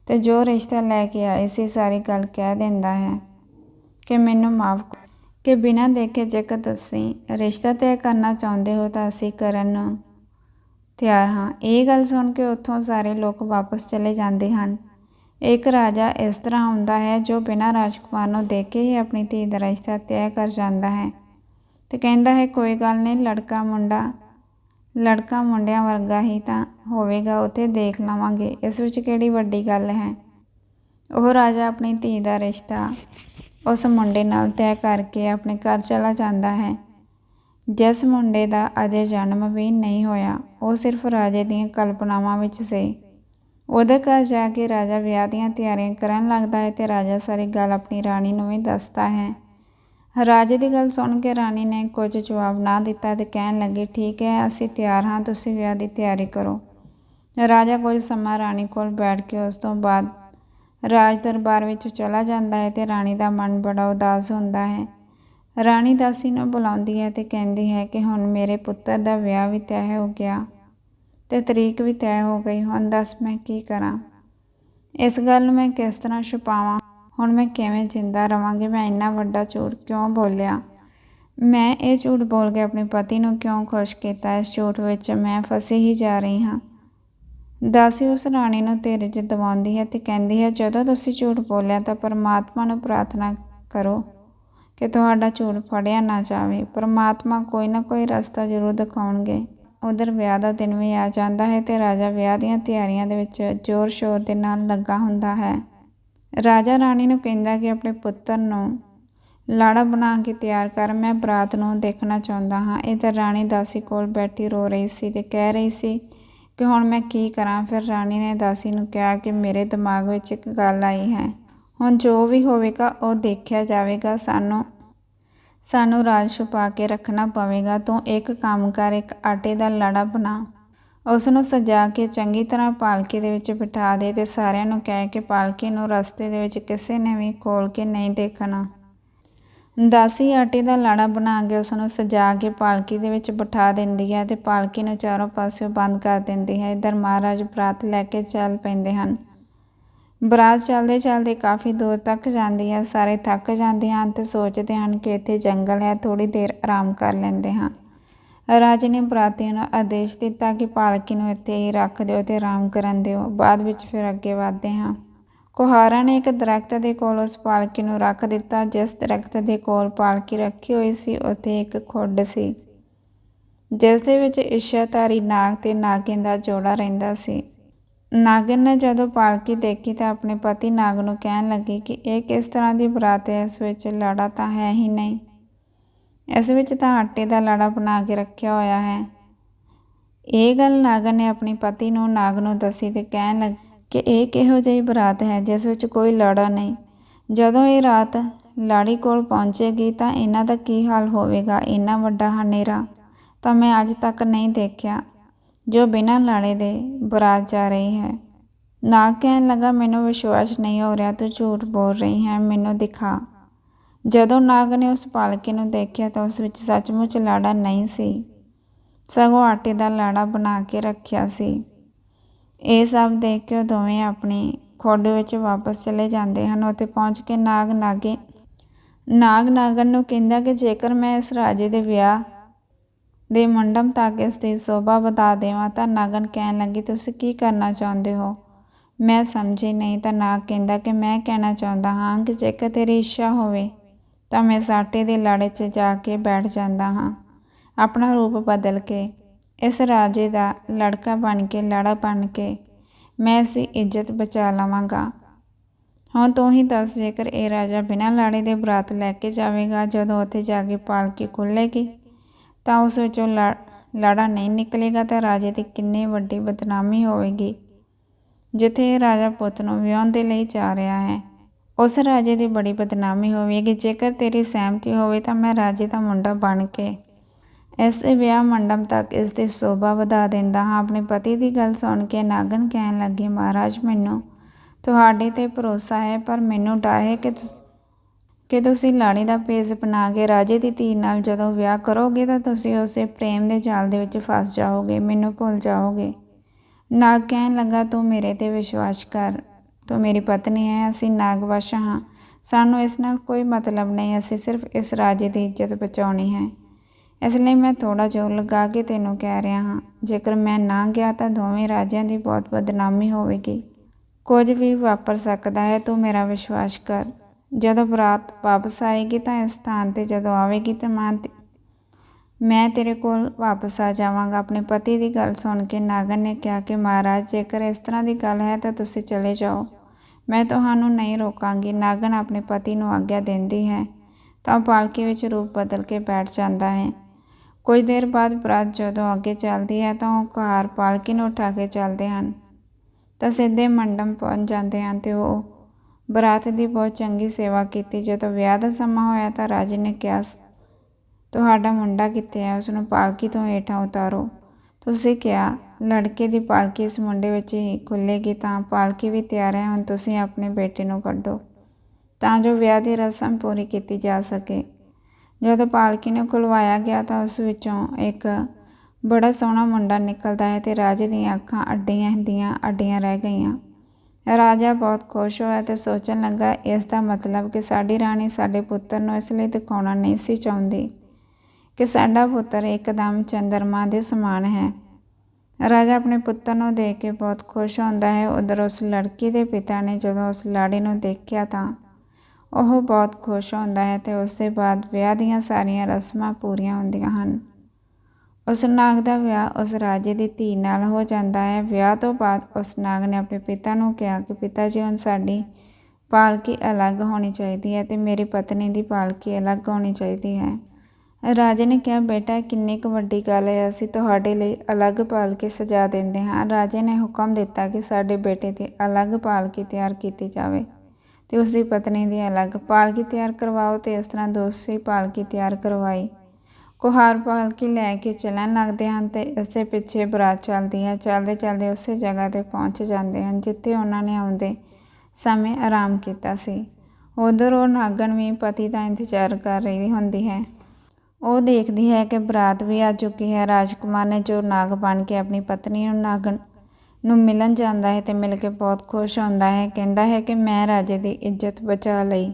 ਤੇ ਜੋ ਰਿਸ਼ਤਾ ਲੈ ਕੇ ਆਏ ਸੀ, ਸਾਰੀ ਗੱਲ ਕਹਿ ਦਿੰਦਾ ਹੈ ਕਿ ਮੈਨੂੰ ਮਾਫ ਕਿ ਬਿਨਾਂ ਦੇਖੇ ਜੇਕਰ ਤੁਸੀਂ ਰਿਸ਼ਤਾ ਤੈਅ ਕਰਨਾ ਚਾਹੁੰਦੇ ਹੋ ਤਾਂ ਅਸੀਂ ਕਰਨ ਨੂੰ ਤਿਆਰ ਹਾਂ। ਇਹ ਗੱਲ ਸੁਣ ਕੇ ਉੱਥੋਂ ਸਾਰੇ ਲੋਕ ਵਾਪਸ ਚਲੇ ਜਾਂਦੇ ਹਨ। ਇੱਕ ਰਾਜਾ ਇਸ ਤਰ੍ਹਾਂ ਹੁੰਦਾ ਹੈ ਜੋ ਬਿਨਾਂ ਰਾਜਕੁਮਾਰ ਨੂੰ ਦੇਖੇ ਹੀ ਆਪਣੀ ਧੀ ਦਾ ਰਿਸ਼ਤਾ ਤੈਅ ਕਰ ਜਾਂਦਾ ਹੈ ਤੇ ਕਹਿੰਦਾ ਹੈ, ਕੋਈ ਗੱਲ ਨਹੀਂ, ਲੜਕਾ ਮੁੰਡਾ, ਲੜਕਾ ਮੁੰਡਿਆਂ ਵਰਗਾ ਹੀ ਤਾਂ ਹੋਵੇਗਾ, ਉੱਥੇ ਦੇਖ ਲਵਾਂਗੇ। ਇਸ ਵਿੱਚ ਕਿਹੜੀ ਵੱਡੀ ਗੱਲ ਹੈ? ਉਹ ਰਾਜਾ ਆਪਣੀ ਧੀ ਦਾ ਰਿਸ਼ਤਾ ਉਸ ਮੁੰਡੇ ਨਾਲ ਤੈਅ ਕਰਕੇ ਆਪਣੇ ਘਰ ਚਲਾ ਜਾਂਦਾ ਹੈ। ਜਿਸ ਮੁੰਡੇ ਦਾ ਅਜੇ ਜਨਮ ਵੀ ਨਹੀਂ ਹੋਇਆ, ਉਹ ਸਿਰਫ ਰਾਜੇ ਦੀਆਂ ਕਲਪਨਾਵਾਂ ਵਿੱਚ ਸੀ। ਉਹਦੇ ਘਰ ਜਾ ਕੇ ਰਾਜਾ ਵਿਆਹ ਦੀਆਂ ਤਿਆਰੀਆਂ ਕਰਨ ਲੱਗਦਾ ਹੈ ਤੇ ਰਾਜਾ ਸਾਰੀ ਗੱਲ ਆਪਣੀ ਰਾਣੀ ਨੂੰ ਵੀ ਦੱਸਦਾ ਹੈ। ਰਾਜੇ ਦੀ ਗੱਲ ਸੁਣ ਕੇ ਰਾਣੀ ਨੇ ਕੁਝ ਜਵਾਬ ਨਾ ਦਿੱਤਾ ਤੇ ਕਹਿਣ ਲੱਗੀ, ਠੀਕ ਹੈ, ਅਸੀਂ ਤਿਆਰ ਹਾਂ, ਤੁਸੀਂ ਵਿਆਹ ਦੀ ਤਿਆਰੀ ਕਰੋ। ਰਾਜਾ ਕੁਝ ਸਮਾਂ ਰਾਣੀ ਕੋਲ ਬੈਠ ਕੇ ਉਸ ਤੋਂ ਬਾਅਦ ਰਾਜ ਦਰਬਾਰ ਵਿੱਚ ਚਲਾ ਜਾਂਦਾ ਹੈ ਤੇ ਰਾਣੀ ਦਾ ਮਨ ਬੜਾ ਉਦਾਸ ਹੁੰਦਾ ਹੈ। ਰਾਣੀ ਦਾਸੀ ਨੂੰ ਬੁਲਾਉਂਦੀ ਹੈ ਤੇ ਕਹਿੰਦੀ ਹੈ ਕਿ ਹੁਣ ਮੇਰੇ ਪੁੱਤਰ ਦਾ ਵਿਆਹ ਵੀ ਤੈਅ ਹੋ ਗਿਆ ਤੇ ਤਰੀਕ ਵੀ ਤੈਅ ਹੋ ਗਈ, ਹੁਣ ਦੱਸ ਮੈਂ ਕੀ ਕਰਾਂ? ਇਸ ਗੱਲ ਨੂੰ ਮੈਂ ਕਿਸ ਤਰ੍ਹਾਂ ਛੁਪਾਵਾਂ? ਹੁਣ ਮੈਂ ਕਿਵੇਂ ਜਿੰਦਾ ਰਵਾਂਗੀ? ਮੈਂ ਇੰਨਾ ਵੱਡਾ ਝੂਠ ਕਿਉਂ ਬੋਲਿਆ? ਮੈਂ ਇਹ ਝੂਠ ਬੋਲ ਕੇ ਆਪਣੇ ਪਤੀ ਨੂੰ ਕਿਉਂ ਖੁਸ਼ ਕੀਤਾ? ਇਸ ਝੂਠ ਵਿੱਚ ਮੈਂ ਫਸੀ ਹੀ ਜਾ ਰਹੀ ਹਾਂ। ਦਾਸੀ ਉਸ ਰਾਣੀ ਨੂੰ ਧੇਰੇ 'ਚ ਦਵਾਉਂਦੀ ਹੈ ਤੇ ਕਹਿੰਦੀ ਹੈ, ਜਦੋਂ ਤੁਸੀਂ ਝੂਠ ਬੋਲਿਆ ਤਾਂ ਪਰਮਾਤਮਾ ਨੂੰ ਪ੍ਰਾਰਥਨਾ ਕਰੋ। ਕਿ ਤੁਹਾਡਾ ਝੂਠ ਫੜਿਆ ਨਾ ਜਾਵੇ। ਪਰਮਾਤਮਾ ਕੋਈ ਨਾ ਕੋਈ ਰਸਤਾ ਜ਼ਰੂਰ ਦਿਖਾਉਣਗੇ। ਉਧਰ ਵਿਆਹ ਦਾ ਦਿਨ ਵੀ ਆ ਜਾਂਦਾ ਹੈ ਤੇ ਰਾਜਾ ਵਿਆਹ ਦੀਆਂ ਤਿਆਰੀਆਂ ਦੇ ਵਿੱਚ ਜ਼ੋਰ ਸ਼ੋਰ ਦੇ ਨਾਲ ਲੱਗਾ ਹੁੰਦਾ ਹੈ। ਰਾਜਾ ਰਾਣੀ ਨੂੰ ਕਹਿੰਦਾ ਕਿ ਆਪਣੇ ਪੁੱਤਰ ਨੂੰ ਲਾੜਾ ਬਣਾ ਕੇ ਤਿਆਰ ਕਰ, ਮੈਂ ਬਰਾਤ ਨੂੰ ਦੇਖਣਾ ਚਾਹੁੰਦਾ ਹਾਂ। ਇਹ ਰਾਣੀ ਦਾਸੀ ਕੋਲ ਬੈਠੀ ਰੋ ਰਹੀ ਸੀ ਤੇ ਕਹਿ ਰਹੀ ਸੀ ਕਿ ਹੁਣ ਮੈਂ ਕੀ ਕਰਾਂ? ਫਿਰ ਰਾਣੀ ਨੇ ਦਾਸੀ ਨੂੰ ਕਿਹਾ ਕਿ ਮੇਰੇ ਦਿਮਾਗ ਵਿੱਚ ਇੱਕ ਗੱਲ ਆਈ ਹੈ। ਹੁਣ ਜੋ ਵੀ ਹੋਵੇਗਾ, ਉਹ ਦੇਖਿਆ ਜਾਵੇਗਾ ਸਾਨੂੰ। ਸਾਨੂੰ ਰਾਜ ਛੁਪਾ ਕੇ ਰੱਖਣਾ ਪਵੇਗਾ। ਤੂੰ ਇੱਕ ਕੰਮ ਕਰ, ਇੱਕ ਆਟੇ ਦਾ ਲੜਾ ਬਣਾ। ਉਸ ਨੂੰ ਸਜਾ ਕੇ ਚੰਗੀ ਤਰ੍ਹਾਂ ਪਾਲਕੀ ਦੇ ਵਿੱਚ ਬਿਠਾ ਦੇ ਤੇ ਸਾਰਿਆਂ ਨੂੰ ਕਹਿ ਕੇ ਪਾਲਕੀ ਨੂੰ ਰਸਤੇ ਦੇ ਵਿੱਚ ਕਿਸੇ ਨੇ ਵੀ ਖੋਲ ਕੇ ਨਹੀਂ ਦੇਖਣਾ। ਦਾਸੀ ਆਟੇ ਦਾ ਲਾੜਾ ਬਣਾ ਕੇ ਉਸ ਨੂੰ ਸਜਾ ਕੇ ਪਾਲਕੀ ਦੇ ਵਿੱਚ ਬਿਠਾ ਦਿੰਦੀ ਹੈ ਤੇ ਪਾਲਕੀ ਨੂੰ ਚਾਰੋਂ ਪਾਸਿਓਂ ਬੰਦ ਕਰ ਦਿੰਦੀ ਹੈ। ਇਧਰ ਮਹਾਰਾਜ ਬਰਾਤ ਲੈ ਕੇ ਚੱਲ ਪੈਂਦੇ ਹਨ। ਬਰਾਤ ਚੱਲਦੇ ਚੱਲਦੇ ਕਾਫੀ ਦੂਰ ਤੱਕ ਜਾਂਦੀ ਹੈ ਸਾਰੇ ਥੱਕ ਜਾਂਦੇ ਹਨ ਤੇ ਸੋਚਦੇ ਹਨ ਕਿ ਇੱਥੇ ਜੰਗਲ ਹੈ ਥੋੜੀ ਦੇਰ ਆਰਾਮ ਕਰ ਲੈਂਦੇ ਹਾਂ। ਰਾਜੇ ਨੇ ਬਰਾਤੀਆਂ ਨੂੰ ਆਦੇਸ਼ ਦਿੱਤਾ ਕਿ ਪਾਲਕੀ ਨੂੰ ਇੱਥੇ ਹੀ ਰੱਖ ਦਿਓ ਤੇ ਆਰਾਮ ਕਰਨ ਦਿਓ। ਬਾਅਦ ਵਿੱਚ ਫਿਰ ਅੱਗੇ ਵਧਦੇ ਹਾਂ। ਕੁਹਾਰਾ ਨੇ ਇੱਕ ਦਰਖਤ ਦੇ ਕੋਲ ਉਸ ਪਾਲਕੀ ਨੂੰ ਰੱਖ ਦਿੱਤਾ, ਜਿਸ ਦਰਖਤ ਦੇ ਕੋਲ ਪਾਲਕੀ ਰੱਖੀ ਹੋਈ ਸੀ, ਉੱਥੇ ਇੱਕ ਖੁੱਡ ਸੀ, ਜਿਸ ਦੇ ਵਿੱਚ ਇਸ਼ਾਤਾਰੀ ਨਾਗ ਤੇ ਨਾਗਿਨ ਦਾ ਜੋੜਾ ਰਹਿੰਦਾ ਸੀ। ਨਾਗਿਨ ਨੇ ਜਦੋਂ ਪਾਲਕੀ ਦੇਖੀ ਤਾਂ ਆਪਣੇ ਪਤੀ ਨਾਗ ਨੂੰ ਕਹਿਣ ਲੱਗੀ ਕਿ ਇਹ ਕਿਸ ਤਰ੍ਹਾਂ ਦੀ ਬਰਾਤ ਹੈ, ਇਸ ਵਿੱਚ ਲੜਾ ਤਾਂ ਹੈ ਹੀ ਨਹੀਂ। ਇਸ ਵਿੱਚ ਤਾਂ ਆਟੇ ਦਾ ਲੜਾ ਬਣਾ ਕੇ ਰੱਖਿਆ ਹੋਇਆ ਹੈ। ਇਹ ਗੱਲ ਨਾਗਨ ਨੇ ਆਪਣੇ ਪਤੀ ਨੂੰ ਨਾਗ ਨੂੰ ਦੱਸੀ ਤੇ ਕਹਿਣ ਲੱਗੀ ਕਿ ਇਹ ਕਿਹੋ ਜਿਹੀ ਬਰਾਤ ਹੈ, ਜਿਸ ਵਿੱਚ ਕੋਈ ਲੜਾ ਨਹੀਂ। ਜਦੋਂ ਇਹ ਰਾਤ ਲਾੜੀ ਕੋਲ ਪਹੁੰਚੇਗੀ ਤਾਂ ਇਹਨਾਂ ਦਾ ਕੀ ਹਾਲ ਹੋਵੇਗਾ? ਇੰਨਾ ਵੱਡਾ ਹਨੇਰਾ ਤਾਂ ਮੈਂ ਅੱਜ ਤੱਕ ਨਹੀਂ ਦੇਖਿਆ। ਜੋ ਬਿਨਾਂ ਲਾੜੇ ਦੇ ਬਰਾਤ ਜਾ ਰਹੀ ਹੈ। ਨਾਗ ਕਹਿਣ ਲੱਗਾ, ਮੈਨੂੰ ਵਿਸ਼ਵਾਸ ਨਹੀਂ ਹੋ ਰਿਹਾ, ਤੂੰ ਝੂਠ ਬੋਲ ਰਹੀ ਹੈ, ਮੈਨੂੰ ਦਿਖਾ। ਜਦੋਂ ਨਾਗ ਨੇ ਉਸ ਪਾਲਕੀ ਨੂੰ ਦੇਖਿਆ ਤਾਂ ਉਸ ਵਿੱਚ ਸੱਚਮੁੱਚ ਲਾੜਾ ਨਹੀਂ ਸੀ। ਸਗੋਂ ਆਟੇ ਦਾ ਲਾੜਾ ਬਣਾ ਕੇ ਰੱਖਿਆ ਸੀ। ਇਹ ਸਭ ਦੇਖ ਕੇ ਉਹ ਦੋਵੇਂ ਆਪਣੀ ਖੋਡ ਵਿੱਚ ਵਾਪਸ ਚਲੇ ਜਾਂਦੇ ਹਨ। ਉੱਥੇ ਪਹੁੰਚ ਕੇ ਨਾਗ ਨਾਗੇ ਨਾਗ ਨਾਗਨ ਨੂੰ ਕਹਿੰਦਾ ਕਿ ਜੇਕਰ ਮੈਂ ਇਸ ਰਾਜੇ ਦੇ ਵਿਆਹ ਦੇ ਮੰਡਮ ਤੱਕ ਇਸ ਦੀ ਸੋਭਾ ਵਧਾ ਦੇਵਾਂ ਤਾਂ ਨਾਗਨ ਕਹਿਣ ਲੱਗੀ, ਤੁਸੀਂ ਕੀ ਕਰਨਾ ਚਾਹੁੰਦੇ ਹੋ? ਮੈਂ ਸਮਝੀ ਨਹੀਂ ਤਾਂ ਨਾਗ ਕਹਿੰਦਾ ਕਿ ਮੈਂ ਕਹਿਣਾ ਚਾਹੁੰਦਾ ਹਾਂ ਕਿ ਜੇਕਰ ਤੇਰੀ ਇੱਛਾ ਹੋਵੇ ਤਾਂ ਮੈਂ ਸਾਟੇ ਦੇ ਲਾੜੇ 'ਚ ਜਾ ਕੇ ਬੈਠ ਜਾਂਦਾ ਹਾਂ। ਆਪਣਾ ਰੂਪ ਬਦਲ ਕੇ ਇਸ ਰਾਜੇ ਦਾ ਲੜਕਾ ਬਣ ਕੇ, ਲਾੜਾ ਬਣ ਕੇ ਮੈਂ ਇਸ ਦੀ ਇੱਜ਼ਤ ਬਚਾ ਲਵਾਂਗਾ। ਹੁਣ ਤੂੰ ਹੀ ਦੱਸ ਜੇਕਰ ਇਹ ਰਾਜਾ ਬਿਨਾਂ ਲਾੜੇ ਦੇ ਬਰਾਤ ਲੈ ਕੇ ਜਾਵੇਗਾ, ਜਦੋਂ ਉੱਥੇ ਜਾ ਕੇ ਪਾਲਕੀ ਖੁੱਲੇਗੀ? ਤਾਂ ਉਸ ਵਿੱਚੋਂ ਲਾੜਾ ਨਹੀਂ ਨਿਕਲੇਗਾ ਤਾਂ ਰਾਜੇ ਦੀ ਕਿੰਨੀ ਵੱਡੀ ਬਦਨਾਮੀ ਹੋਵੇਗੀ। ਜਿੱਥੇ ਰਾਜਾ ਪੁੱਤ ਨੂੰ ਵਿਆਹਣ ਦੇ ਲਈ ਜਾ ਰਿਹਾ ਹੈ, ਉਸ ਰਾਜੇ ਦੀ ਬੜੀ ਬਦਨਾਮੀ ਹੋਵੇਗੀ। ਜੇਕਰ ਤੇਰੀ ਸਹਿਮਤੀ ਹੋਵੇ ਤਾਂ ਮੈਂ ਰਾਜੇ ਦਾ ਮੁੰਡਾ ਬਣ ਕੇ ਇਸ ਦੇ ਵਿਆਹ ਮੰਡਪ ਤੱਕ ਇਸ ਦੀ ਸ਼ੋਭਾ ਵਧਾ ਦਿੰਦਾ ਹਾਂ। ਆਪਣੇ ਪਤੀ ਦੀ ਗੱਲ ਸੁਣ ਕੇ ਨਾਗਨ ਕਹਿਣ ਲੱਗੀ, ਮਹਾਰਾਜ, ਮੈਨੂੰ ਤੁਹਾਡੇ ਤੇ ਭਰੋਸਾ ਹੈ, ਪਰ ਮੈਨੂੰ ਡਰ ਹੈ ਕਿ ਕਿ ਤੁਸੀਂ ਲਾੜੀ ਦਾ ਪੇਜ ਅਪਣਾ ਕੇ ਰਾਜੇ ਦੀ ਧੀ ਨਾਲ ਜਦੋਂ ਵਿਆਹ ਕਰੋਗੇ ਤਾਂ ਤੁਸੀਂ ਉਸੇ ਪ੍ਰੇਮ ਦੇ ਜਾਲ ਦੇ ਵਿੱਚ ਫਸ ਜਾਓਗੇ, ਮੈਨੂੰ ਭੁੱਲ ਜਾਓਗੇ। ਨਾਗ ਕਹਿਣ ਲੱਗਾ, ਤੂੰ ਮੇਰੇ ਤੇ ਵਿਸ਼ਵਾਸ ਕਰ, ਤੂੰ ਮੇਰੀ ਪਤਨੀ ਹੈ, ਅਸੀਂ ਨਾਗਵਸ਼ ਹਾਂ। ਸਾਨੂੰ ਇਸ ਨਾਲ ਕੋਈ ਮਤਲਬ ਨਹੀਂ, ਅਸੀਂ ਸਿਰਫ ਇਸ ਰਾਜੇ ਦੀ ਇੱਜ਼ਤ ਬਚਾਉਣੀ ਹੈ। ਇਸ ਲਈ ਮੈਂ ਥੋੜਾ ਜ਼ੋਰ ਲਗਾ ਕੇ ਤੈਨੂੰ ਕਹਿ ਰਿਹਾ ਹਾਂ, ਜੇਕਰ ਮੈਂ ਨਾ ਗਿਆ ਤਾਂ ਦੋਵੇਂ ਰਾਜਿਆਂ ਦੀ ਬਹੁਤ ਬਦਨਾਮੀ ਹੋਵੇਗੀ। ਕੁਝ ਵੀ ਵਾਪਰ ਸਕਦਾ ਹੈ, ਤੂੰ ਮੇਰਾ ਵਿਸ਼ਵਾਸ ਕਰ। ਜਦੋਂ ਬਰਾਤ ਵਾਪਸ ਆਏਗੀ ਤਾਂ ਇਸ ਸਥਾਨ ਤੇ ਜਦੋਂ ਆਵੇਗੀ ਤਾਂ ਮਾਂ ਮੈਂ ਤੇਰੇ ਕੋਲ ਵਾਪਸ ਆ ਜਾਵਾਂਗਾ। ਆਪਣੇ ਪਤੀ ਦੀ ਗੱਲ ਸੁਣ ਕੇ ਨਾਗਨ ਨੇ ਕਿਹਾ ਕਿ ਮਹਾਰਾਜ, ਜੇਕਰ ਇਸ ਤਰ੍ਹਾਂ ਦੀ ਗੱਲ ਹੈ ਤਾਂ ਤੁਸੀਂ ਚਲੇ ਜਾਓ। ਮੈਂ ਤੁਹਾਨੂੰ ਨਹੀਂ ਰੋਕਾਂਗੀ। ਨਾਗਨ ਆਪਣੇ ਪਤੀ ਨੂੰ ਆਗਿਆ ਦਿੰਦੀ ਹੈ। ਤਾਂ ਪਾਲਕੀ ਵਿੱਚ ਰੂਪ ਬਦਲ ਕੇ ਬੈਠ ਜਾਂਦਾ ਹੈ। ਕੁਝ ਦੇਰ ਬਾਅਦ ਬਰਾਤ ਜਦੋਂ ਅੱਗੇ ਚੱਲਦੀ ਹੈ ਤਾਂ ਉਹ ਕਾਰ ਪਾਲਕੀ ਨੂੰ ਉਠਾ ਕੇ ਚੱਲਦੇ ਹਨ। ਤਾਂ ਸਿੱਧੇ ਮੰਡਮ ਪਹੁੰਚ ਜਾਂਦੇ ਹਨ ਤੇ ਉਹ ਬਰਾਤ ਦੀ ਬਹੁਤ ਚੰਗੀ ਸੇਵਾ ਕੀਤੀ। ਜਦੋਂ ਵਿਆਹ ਦਾ ਸਮਾਂ ਹੋਇਆ ਤਾਂ ਰਾਜੇ ਨੇ ਕਿਹਾ, ਤੁਹਾਡਾ ਮੁੰਡਾ ਕਿੱਥੇ ਹੈ? ਉਸ ਨੂੰ ਪਾਲਕੀ ਤੋਂ ਹੇਠਾਂ ਉਤਾਰੋ। ਤੁਸੀਂ ਕਿਹਾ, ਲੜਕੇ ਦੀ ਪਾਲਕੀ ਇਸ ਮੁੰਡੇ ਵਿੱਚ ਹੀ ਖੁੱਲੇਗੀ ਤਾਂ ਪਾਲਕੀ ਵੀ ਤਿਆਰ ਹੈ। ਹੁਣ ਤੁਸੀਂ ਆਪਣੇ ਬੇਟੇ ਨੂੰ ਕੱਢੋ, ਤਾਂ ਜੋ ਵਿਆਹ ਦੀ ਰਸਮ ਪੂਰੀ ਕੀਤੀ ਜਾ ਸਕੇ। ਜਦੋਂ ਪਾਲਕੀ ਨੂੰ ਖੁਲਵਾਇਆ ਗਿਆ ਤਾਂ ਉਸ ਵਿੱਚੋਂ ਇੱਕ ਬੜਾ ਸੋਹਣਾ ਮੁੰਡਾ ਨਿਕਲਦਾ ਹੈ ਤੇ ਰਾਜੇ ਦੀਆਂ ਅੱਖਾਂ ਅੱਡੀਆਂ ਦੀਆਂ ਅੱਡੀਆਂ ਰਹਿ ਗਈਆਂ। ਰਾਜਾ ਬਹੁਤ ਖੁਸ਼ ਹੋਇਆ ਤੇ ਸੋਚਣ ਲੱਗਾ, ਇਸ ਦਾ ਮਤਲਬ ਕਿ ਸਾਡੀ ਰਾਣੀ ਸਾਡੇ ਪੁੱਤਰ ਨੂੰ ਇਸ ਲਈ ਦਿਖਾਉਣਾ ਨਹੀਂ ਸੀ ਚਾਹੁੰਦੀ ਕਿ ਸਾਡਾ ਪੁੱਤਰ ਇੱਕਦਮ ਚੰਦਰਮਾ ਦੇ ਸਮਾਨ ਹੈ। ਰਾਜਾ ਆਪਣੇ ਪੁੱਤਰ ਨੂੰ ਦੇਖ ਕੇ ਬਹੁਤ ਖੁਸ਼ ਹੁੰਦਾ ਹੈ। ਉਧਰ ਉਸ ਲੜਕੀ ਦੇ ਪਿਤਾ ਨੇ ਜਦੋਂ ਉਸ ਲਾੜੀ ਨੂੰ ਦੇਖਿਆ ਤਾਂ ਉਹ ਬਹੁਤ ਖੁਸ਼ ਹੁੰਦਾ ਹੈ ਤੇ ਉਸ ਦੇ ਬਾਅਦ ਵਿਆਹ ਦੀਆਂ ਸਾਰੀਆਂ ਰਸਮਾਂ ਪੂਰੀਆਂ ਹੁੰਦੀਆਂ ਹਨ। ਉਸ ਨਾਗ ਦਾ ਵਿਆਹ ਉਸ ਰਾਜੇ ਦੀ ਧੀ ਨਾਲ ਹੋ ਜਾਂਦਾ ਹੈ। ਵਿਆਹ ਤੋਂ ਬਾਅਦ ਉਸ ਨਾਗ ਨੇ ਆਪਣੇ ਪਿਤਾ ਨੂੰ ਕਿਹਾ ਕਿ, ਪਿਤਾ ਜੀ, ਹੁਣ ਸਾਡੀ ਪਾਲਕੀ ਅਲੱਗ ਹੋਣੀ ਚਾਹੀਦੀ ਹੈ ਤੇ ਮੇਰੀ ਪਤਨੀ ਦੀ ਪਾਲਕੀ ਅਲੱਗ ਹੋਣੀ ਚਾਹੀਦੀ ਹੈ। ਰਾਜੇ ਨੇ ਕਿਹਾ, ਬੇਟਾ, ਕਿੰਨੀ ਕੁ ਵੱਡੀ ਗੱਲ ਹੈ। ਅਸੀਂ ਤੁਹਾਡੇ ਲਈ ਅਲੱਗ ਪਾਲਕੀ ਸਜਾ ਦਿੰਦੇ ਹਾਂ। ਰਾਜੇ ਨੇ ਹੁਕਮ ਦਿੱਤਾ ਕਿ ਸਾਡੇ ਬੇਟੇ ਦੀ ਅਲੱਗ ਪਾਲਕੀ ਤਿਆਰ ਕੀਤੀ ਜਾਵੇ ਤੇ ਉਸ ਦੀ ਪਤਨੀ ਦੀ ਅਲੱਗ ਪਾਲਕੀ ਤਿਆਰ ਕਰਵਾਓ ਤੇ ਇਸ ਤਰ੍ਹਾਂ ਦੋਸੀ ਪਾਲਕੀ ਤਿਆਰ ਕਰਵਾਈ। ਕੁਹਾਰ ਪਾਲਕੀ ਲੈ ਕੇ ਚੱਲਣ ਲੱਗਦੇ ਹਨ ਤੇ ਇਸੇ ਪਿੱਛੇ ਬਰਾਤ ਚੱਲਦੀ ਹੈ। ਚੱਲਦੇ ਚੱਲਦੇ ਉਸੇ ਜਗ੍ਹਾ ਤੇ ਪਹੁੰਚ ਜਾਂਦੇ ਹਨ ਜਿੱਥੇ ਉਹਨਾਂ ਨੇ ਆਉਂਦੇ ਸਮੇਂ ਆਰਾਮ ਕੀਤਾ ਸੀ। ਉਧਰ ਉਹ ਨਾਗਣ ਵੀ ਪਤੀ ਦਾ ਇੰਤਜ਼ਾਰ ਕਰ ਰਹੀ ਹੁੰਦੀ ਹੈ। ਉਹ ਦੇਖਦੀ ਹੈ ਕਿ ਬਰਾਤ ਵੀ ਆ ਚੁੱਕੀ ਹੈ। ਰਾਜਕੁਮਾਰ ਨੇ ਜੋ ਨਾਗ ਬਣ ਕੇ ਆਪਣੀ ਪਤਨੀ ਨੂੰ ਨਾਗਣ ਨੂੰ ਮਿਲਣ ਜਾਂਦਾ ਹੈ ਤੇ ਮਿਲ ਕੇ ਬਹੁਤ ਖੁਸ਼ ਹੁੰਦਾ ਹੈ। ਕਹਿੰਦਾ ਹੈ ਕਿ ਮੈਂ ਰਾਜੇ ਦੀ ਇੱਜ਼ਤ ਬਚਾ ਲਈ।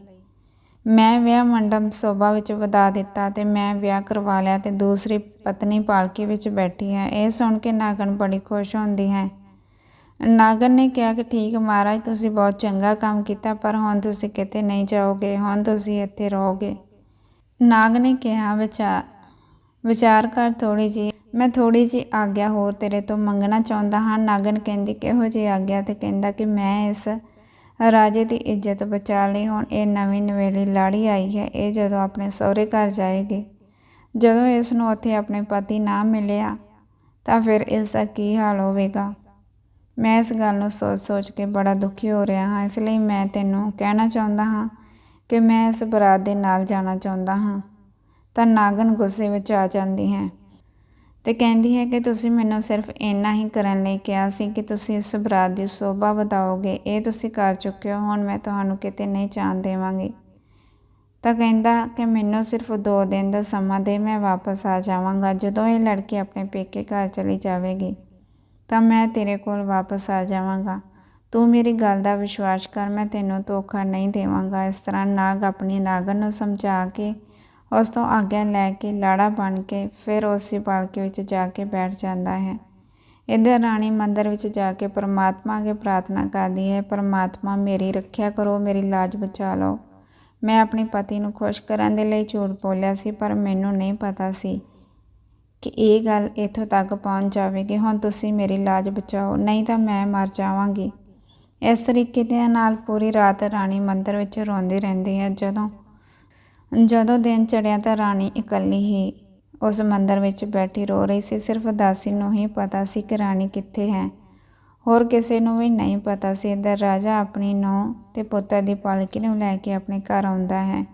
ਮੈਂ ਵਿਆਹ ਮੰਡਪ ਸੋਭਾ ਵਿੱਚ ਵਧਾ ਦਿੱਤਾ ਅਤੇ ਮੈਂ ਵਿਆਹ ਕਰਵਾ ਲਿਆ ਅਤੇ ਦੂਸਰੀ ਪਤਨੀ ਪਾਲਕੀ ਵਿੱਚ ਬੈਠੀ ਹੈ। ਇਹ ਸੁਣ ਕੇ ਨਾਗਨ ਬੜੀ ਖੁਸ਼ ਹੁੰਦੀ ਹੈ। ਨਾਗਨ ਨੇ ਕਿਹਾ ਕਿ ਠੀਕ ਮਹਾਰਾਜ, ਤੁਸੀਂ ਬਹੁਤ ਚੰਗਾ ਕੰਮ ਕੀਤਾ, ਪਰ ਹੁਣ ਤੁਸੀਂ ਕਿਤੇ ਨਹੀਂ ਜਾਓਗੇ, ਹੁਣ ਤੁਸੀਂ ਇੱਥੇ ਰਹੋਗੇ। ਨਾਗ ਨੇ ਕਿਹਾ ਵਿਚਾਰ ਵਿਚਾਰ ਕਰ ਥੋੜੀ ਜੀ ਮੈਂ ਥੋੜੀ ਜੀ ਆਗਿਆ ਹੋਰ ਤੇਰੇ ਤੋਂ ਮੰਗਣਾ ਚਾਹੁੰਦਾ ਹਾਂ। ਨਾਗਨ ਕਹਿੰਦੀ, ਕਿਹੋ ਜੀ ਆਗਿਆ? ਤੇ ਕਹਿੰਦਾ ਕਿ ਮੈਂ ਇਸ ਰਾਜੇ ਦੀ ਇੱਜ਼ਤ ਬਚਾ ਲਈ। ਹੁਣ ਇਹ ਨਵੀਂ ਨਵੇਲੀ ਲਾੜੀ ਆਈ ਹੈ। ਇਹ ਜਦੋਂ ਆਪਣੇ ਸਹੁਰੇ ਘਰ ਜਾਏਗੀ, ਜਦੋਂ ਇਸ ਨੂੰ ਉੱਥੇ ਆਪਣੇ ਪਤੀ ਨਾ ਮਿਲਿਆ, ਤਾਂ ਫਿਰ ਇਸ ਦਾ ਕੀ ਹਾਲ ਹੋਵੇਗਾ? ਮੈਂ ਇਸ ਗੱਲ ਨੂੰ ਸੋਚ-ਸੋਚ ਕੇ ਬੜਾ ਦੁਖੀ ਹੋ ਰਿਹਾ ਹਾਂ। ਇਸ ਲਈ ਮੈਂ ਤੈਨੂੰ ਕਹਿਣਾ ਚਾਹੁੰਦਾ ਹਾਂ ਕਿ ਮੈਂ ਇਸ ਬਰਾਤ ਦੇ ਨਾਲ ਜਾਣਾ ਚਾਹੁੰਦਾ ਹਾਂ। ਤਾਂ ਨਾਗਨ ਗੁੱਸੇ ਵਿੱਚ ਆ ਜਾਂਦੀ ਹੈ। ਤੇ ਕਹਿੰਦੀ ਹੈ ਕਿ ਤੁਸੀਂ ਮੈਨੂੰ ਸਿਰਫ ਇੰਨਾ ਹੀ ਕਰਨ ਲਈ ਕਿਹਾ ਸੀ ਕਿ ਤੁਸੀਂ ਇਸ ਬਰਾਤ ਦੀ ਸ਼ੋਭਾ ਵਧਾਓਗੇ, ਇਹ ਤੁਸੀਂ ਕਰ ਚੁੱਕੇ ਹੋ, ਹੁਣ ਮੈਂ ਤੁਹਾਨੂੰ ਕਿਤੇ ਨਹੀਂ ਜਾਣ ਦੇਵਾਂਗੀ। ਤਾਂ ਕਹਿੰਦਾ ਕਿ ਮੈਨੂੰ ਸਿਰਫ 2 ਦਿਨ ਦਾ ਸਮਾਂ ਦੇ, ਮੈਂ ਵਾਪਸ ਆ ਜਾਵਾਂਗਾ, ਜਦੋਂ ਇਹ ਲੜਕੀ ਆਪਣੇ ਪੇਕੇ ਘਰ ਚਲੀ ਜਾਵੇਗੀ, ਤਾਂ ਮੈਂ ਤੇਰੇ ਕੋਲ ਵਾਪਸ ਆ ਜਾਵਾਂਗਾ। ਤੂੰ ਮੇਰੀ ਗੱਲ ਦਾ ਵਿਸ਼ਵਾਸ ਕਰ, ਮੈਂ ਤੈਨੂੰ ਧੋਖਾ ਨਹੀਂ ਦੇਵਾਂਗਾ। ਇਸ ਤਰ੍ਹਾਂ ਨਾਗ ਆਪਣੀ ਨਾਗਨ ਨੂੰ ਸਮਝਾ ਕੇ ਉਸ ਤੋਂ ਆਗਿਆ ਲੈ ਕੇ ਲਾੜਾ ਬਣ ਕੇ ਫਿਰ ਉਸੇ ਪਾਲਕੀ ਵਿੱਚ ਜਾ ਕੇ ਬੈਠ ਜਾਂਦਾ ਹੈ। ਇੱਧਰ ਰਾਣੀ ਮੰਦਰ ਵਿੱਚ ਜਾ ਕੇ ਪਰਮਾਤਮਾ ਅੱਗੇ ਪ੍ਰਾਰਥਨਾ ਕਰਦੀ ਹੈ, ਪਰਮਾਤਮਾ, ਮੇਰੀ ਰੱਖਿਆ ਕਰੋ, ਮੇਰੀ ਲਾਜ ਬਚਾ ਲਓ। ਮੈਂ ਆਪਣੇ ਪਤੀ ਨੂੰ ਖੁਸ਼ ਕਰਨ ਦੇ ਲਈ ਝੂਠ ਬੋਲਿਆ ਸੀ, ਪਰ ਮੈਨੂੰ ਨਹੀਂ ਪਤਾ ਸੀ ਕਿ ਇਹ ਗੱਲ ਇੱਥੋਂ ਤੱਕ ਪਹੁੰਚ ਜਾਵੇਗੀ। ਹੁਣ ਤੁਸੀਂ ਮੇਰੀ ਲਾਜ ਬਚਾਓ, ਨਹੀਂ ਤਾਂ ਮੈਂ ਮਰ ਜਾਵਾਂਗੀ। ਇਸ ਤਰੀਕੇ ਦੇ ਨਾਲ ਪੂਰੀ ਰਾਤ ਰਾਣੀ ਮੰਦਰ ਵਿੱਚ ਰੋਂਦੀ ਰਹਿੰਦੀ ਹੈ। ਜਦੋਂ ਜਦੋਂ ਦਿਨ ਚੜਿਆ ਤਾਂ ਰਾਣੀ ਇਕੱਲੀ ਹੀ ਉਸ ਮੰਦਰ ਵਿੱਚ ਬੈਠੀ ਰੋ ਰਹੀ ਸੀ। ਸਿਰਫ ਦਾਸੀ ਨੂੰ ਹੀ ਪਤਾ ਸੀ ਕਿ ਰਾਣੀ ਕਿੱਥੇ ਹੈ। ਹੋਰ ਕਿਸੇ ਨੂੰ ਵੀ ਨਹੀਂ ਪਤਾ ਸੀ। ਇੱਧਰ ਰਾਜਾ ਆਪਣੀ ਨੂੰਹ ਤੇ ਪੁੱਤਰ ਦੀ ਪਾਲਕੀ ਨੂੰ ਲੈ ਕੇ ਆਪਣੇ ਘਰ ਆਉਂਦਾ ਹੈ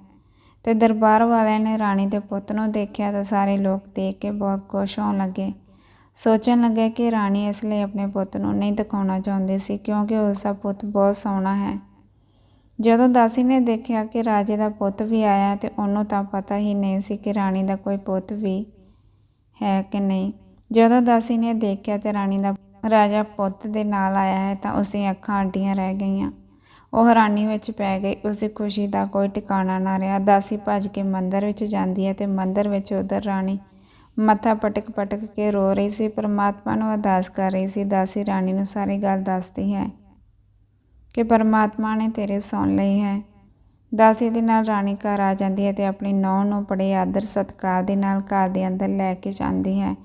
ਤੇ ਦਰਬਾਰ ਵਾਲਿਆਂ ਨੇ ਰਾਣੀ ਦੇ ਪੁੱਤ ਨੂੰ ਦੇਖਿਆ ਤਾਂ ਸਾਰੇ ਲੋਕ ਦੇਖ ਕੇ ਬਹੁਤ ਖੁਸ਼ ਹੋਣ ਲੱਗੇ। ਸੋਚਣ ਲੱਗੇ ਕਿ ਰਾਣੀ ਇਸ ਲਈ ਆਪਣੇ ਪੁੱਤ ਨੂੰ ਨਹੀਂ ਦਿਖਾਉਣਾ ਚਾਹੁੰਦੀ ਸੀ ਕਿਉਂਕਿ ਉਸ ਦਾ ਪੁੱਤ ਬਹੁਤ ਸੋਹਣਾ ਹੈ। ਜਦੋਂ ਦਾਸੀ ਨੇ ਦੇਖਿਆ ਕਿ ਰਾਜੇ ਦਾ ਪੁੱਤ ਵੀ ਆਇਆ ਤੇ ਉਹਨੂੰ ਤਾਂ ਪਤਾ ਹੀ ਨਹੀਂ ਸੀ ਕਿ ਰਾਣੀ ਦਾ ਕੋਈ ਪੁੱਤ ਵੀ ਹੈ ਕਿ ਨਹੀਂ। ਜਦੋਂ ਦਾਸੀ ਨੇ ਦੇਖਿਆ ਤੇ ਰਾਣੀ ਦਾ ਰਾਜਾ ਪੁੱਤ ਦੇ ਨਾਲ ਆਇਆ ਹੈ ਤਾਂ ਉਸਦੀਆਂ ਅੱਖਾਂ ਅੱਡੀਆਂ ਰਹਿ ਗਈਆਂ। ਉਹ ਹੈਰਾਨੀ ਵਿੱਚ ਪੈ ਗਈ, ਉਸਦੀ ਖੁਸ਼ੀ ਦਾ ਕੋਈ ਟਿਕਾਣਾ ਨਾ ਰਿਹਾ। ਦਾਸੀ ਭੱਜ ਕੇ ਮੰਦਰ ਵਿੱਚ ਜਾਂਦੀ ਹੈ ਤੇ ਮੰਦਰ ਵਿੱਚ ਉਧਰ ਰਾਣੀ ਮੱਥਾ ਪਟਕ ਪਟਕ ਕੇ ਰੋ ਰਹੀ ਸੀ। ਪਰਮਾਤਮਾ ਨੂੰ ਅਰਦਾਸ ਕਰ ਰਹੀ ਸੀ। ਦਾਸੀ ਰਾਣੀ ਨੂੰ ਸਾਰੀ ਗੱਲ ਦੱਸਦੀ ਹੈ। ਕਿ ਪਰਮਾਤਮਾ ਨੇ ਤੇਰੇ ਸੁਣ ਲਈ ਹੈ। ਦਾਸੀ ਦੇ ਨਾਲ ਰਾਣੀ ਘਰ ਆ ਜਾਂਦੀ ਹੈ ਤੇ ਆਪਣੀ ਨੌਂ ਨੂੰ ਬੜੇ ਆਦਰ ਸਤਿਕਾਰ ਦੇ ਨਾਲ ਘਰ ਦੇ ਅੰਦਰ ਲੈ ਕੇ ਜਾਂਦੀ ਹੈ।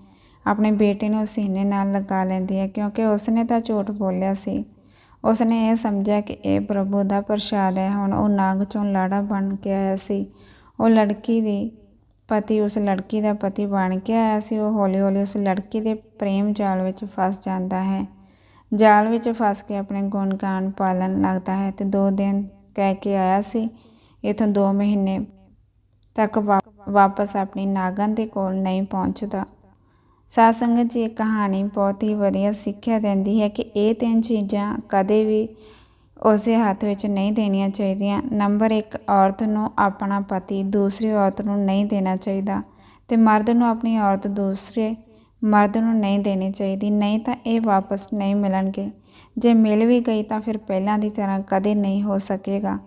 ਆਪਣੇ ਬੇਟੇ ਨੂੰ ਸੀਨੇ ਨਾਲ ਲਗਾ ਲੈਂਦੀ ਹੈ ਕਿਉਂਕਿ ਉਸਨੇ ਤਾਂ ਝੂਠ ਬੋਲਿਆ ਸੀ। ਉਸਨੇ ਇਹ ਸਮਝਿਆ ਕਿ ਇਹ ਪ੍ਰਭੂ ਦਾ ਪ੍ਰਸ਼ਾਦ ਹੈ। ਹੁਣ ਉਹ ਨਾਗ ਚੋਂ ਲਾੜਾ ਬਣ ਕੇ ਆਇਆ ਸੀ। ਉਹ ਲੜਕੀ ਦੀ ਪਤੀ, ਉਸ ਲੜਕੀ ਦਾ ਪਤੀ ਬਣ ਕੇ ਆਇਆ ਸੀ। ਉਹ ਹੌਲੀ ਹੌਲੀ ਉਸ ਲੜਕੀ ਦੇ ਪ੍ਰੇਮ ਜਾਲ ਵਿੱਚ ਫਸ ਜਾਂਦਾ ਹੈ। ਜਾਲ ਵਿੱਚ ਫਸ ਕੇ ਆਪਣੇ ਗੁਣਗਾਨ ਪਾਲਣ ਲੱਗਦਾ ਹੈ ਤੇ ਦੋ ਦਿਨ ਕਹਿ ਕੇ ਆਇਆ ਸੀ, ਇਥੋਂ ਦੋ ਮਹੀਨੇ ਤੱਕ ਵਾਪਸ ਆਪਣੀ ਨਾਗਨ ਦੇ ਕੋਲ ਨਹੀਂ ਪਹੁੰਚਦਾ। ਸਾਧ ਸੰਗਤ ਜੀ, ਇਹ ਕਹਾਣੀ ਬਹੁਤ ਹੀ ਵਧੀਆ ਸਿੱਖਿਆ ਦਿੰਦੀ ਹੈ ਕਿ ਇਹ ਤਿੰਨ ਚੀਜ਼ਾਂ ਕਦੇ ਵੀ ਉਸੇ ਹੱਥ ਵਿੱਚ ਨਹੀਂ ਦੇਣੀਆਂ ਚਾਹੀਦੀਆਂ। ਨੰਬਰ 1 ਔਰਤ ਨੂੰ ਆਪਣਾ ਪਤੀ ਦੂਸਰੀ ਔਰਤ ਨੂੰ ਨਹੀਂ ਦੇਣਾ ਚਾਹੀਦਾ ਤੇ ਮਰਦ ਨੂੰ ਆਪਣੀ ਔਰਤ ਦੂਸਰੇ ਮਰਦ ਨੂੰ ਨਹੀਂ ਦੇਣੀ ਚਾਹੀਦੀ, ਨਹੀਂ ਤਾਂ ਇਹ ਵਾਪਸ ਨਹੀਂ ਮਿਲਣਗੇ। ਜੇ ਮਿਲ ਵੀ ਗਈ ਤਾਂ ਫਿਰ ਪਹਿਲਾਂ ਦੀ ਤਰ੍ਹਾਂ ਕਦੇ ਨਹੀਂ ਹੋ ਸਕੇਗਾ।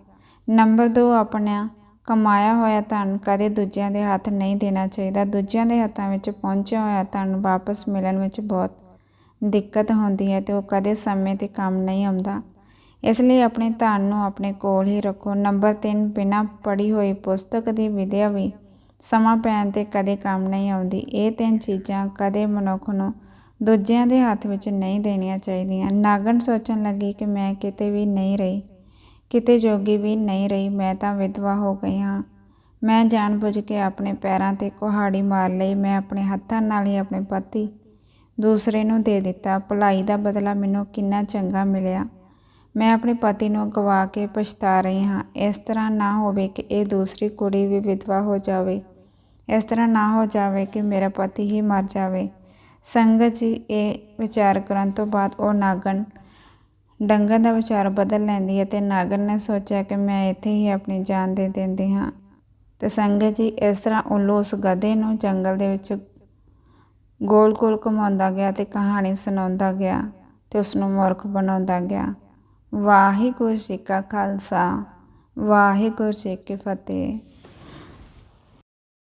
ਨੰਬਰ 2 ਆਪਣਾ ਕਮਾਇਆ ਹੋਇਆ ਧਨ ਕਦੇ ਦੂਜਿਆਂ ਦੇ ਹੱਥ ਨਹੀਂ ਦੇਣਾ ਚਾਹੀਦਾ। ਦੂਜਿਆਂ ਦੇ ਹੱਥਾਂ ਵਿੱਚ ਪਹੁੰਚਿਆ ਹੋਇਆ ਧਨ ਵਾਪਸ ਮਿਲਣ ਵਿੱਚ ਬਹੁਤ ਦਿੱਕਤ ਹੁੰਦੀ ਹੈ ਤੇ ਉਹ ਕਦੇ ਸਮੇਂ ਤੇ ਕੰਮ ਨਹੀਂ ਆਉਂਦਾ। ਇਸ ਲਈ ਆਪਣੇ ਧਨ ਨੂੰ ਆਪਣੇ ਕੋਲ ਹੀ ਰੱਖੋ। ਨੰਬਰ 3 ਬਿਨਾਂ ਪੜ੍ਹੀ ਹੋਈ ਪੁਸਤਕ ਦੀ ਵਿਦਿਆ ਵੀ ਸਮਾਂ ਪੈਣ ਤੇ ਕਦੇ ਕੰਮ ਨਹੀਂ ਆਉਂਦੀ। ਇਹ ਤਿੰਨ ਚੀਜ਼ਾਂ ਕਦੇ ਮਨੁੱਖ ਨੂੰ ਦੂਜਿਆਂ ਦੇ ਹੱਥ ਵਿੱਚ ਨਹੀਂ ਦੇਣੀਆਂ ਚਾਹੀਦੀਆਂ। ਨਾਗਣ ਸੋਚਣ ਲੱਗੀ ਕਿ ਮੈਂ ਕਿਤੇ ਵੀ ਨਹੀਂ ਰਹੀ। ਕਿਤੇ ਜੋਗੀ ਵੀ ਨਹੀਂ ਰਹੀ। ਮੈਂ ਤਾਂ ਵਿਧਵਾ ਹੋ ਗਈ ਹਾਂ। ਮੈਂ ਜਾਣਬੁੱਝ ਕੇ ਆਪਣੇ ਪੈਰਾਂ ਤੇ ਕੁਹਾੜੀ ਮਾਰ ਲਈ। ਮੈਂ ਆਪਣੇ ਹੱਥਾਂ ਨਾਲ ਹੀ ਆਪਣੇ ਪਤੀ ਦੂਸਰੇ ਨੂੰ ਦੇ ਦਿੱਤਾ। ਭਲਾਈ ਦਾ ਬਦਲਾ ਮੈਨੂੰ ਕਿੰਨਾ ਚੰਗਾ ਮਿਲਿਆ। ਮੈਂ ਆਪਣੇ ਪਤੀ ਨੂੰ ਗਵਾ ਕੇ ਪਛਤਾ ਰਹੀ ਹਾਂ। ਇਸ ਤਰ੍ਹਾਂ ਨਾ ਹੋਵੇ ਕਿ ਇਹ ਦੂਸਰੀ ਕੁੜੀ ਵੀ ਵਿਧਵਾ ਹੋ ਜਾਵੇ। ਇਸ ਤਰ੍ਹਾਂ ਨਾ ਹੋ ਜਾਵੇ ਕਿ ਮੇਰਾ ਪਤੀ ਹੀ ਮਰ ਜਾਵੇ। ਸੰਗਤ ਜੀ, ਇਹ ਵਿਚਾਰ ਕਰਨ ਤੋਂ ਬਾਅਦ ਉਹ ਨਾਗਣ ਡੰਗਰ ਦਾ ਵਿਚਾਰ ਬਦਲ ਲੈਂਦੀ ਹੈ ਤੇ ਨਾਗਣ ਨੇ ਸੋਚਿਆ ਕਿ ਮੈਂ ਇੱਥੇ ਹੀ ਆਪਣੀ ਜਾਨ ਦੇ ਦਿੰਦੀ ਹਾਂ। ਤੇ ਸੰਗਤ ਜੀ, ਇਸ ਤਰ੍ਹਾਂ ਉੱਲੂ ਉਸ ਗਧੇ ਨੂੰ ਜੰਗਲ ਦੇ ਵਿੱਚ ਗੋਲ ਗੋਲ ਘੁਮਾਉਂਦਾ ਗਿਆ ਤੇ ਕਹਾਣੀ ਸੁਣਾਉਂਦਾ ਗਿਆ ਤੇ ਉਸ ਨੂੰ ਮੂਰਖ ਬਣਾਉਂਦਾ ਗਿਆ। ਵਾਹਿਗੁਰੂ ਜੀ ਕਾ ਖਾਲਸਾ, ਵਾਹਿਗੁਰੂ ਜੀ ਕੀ ਫਤਿਹ।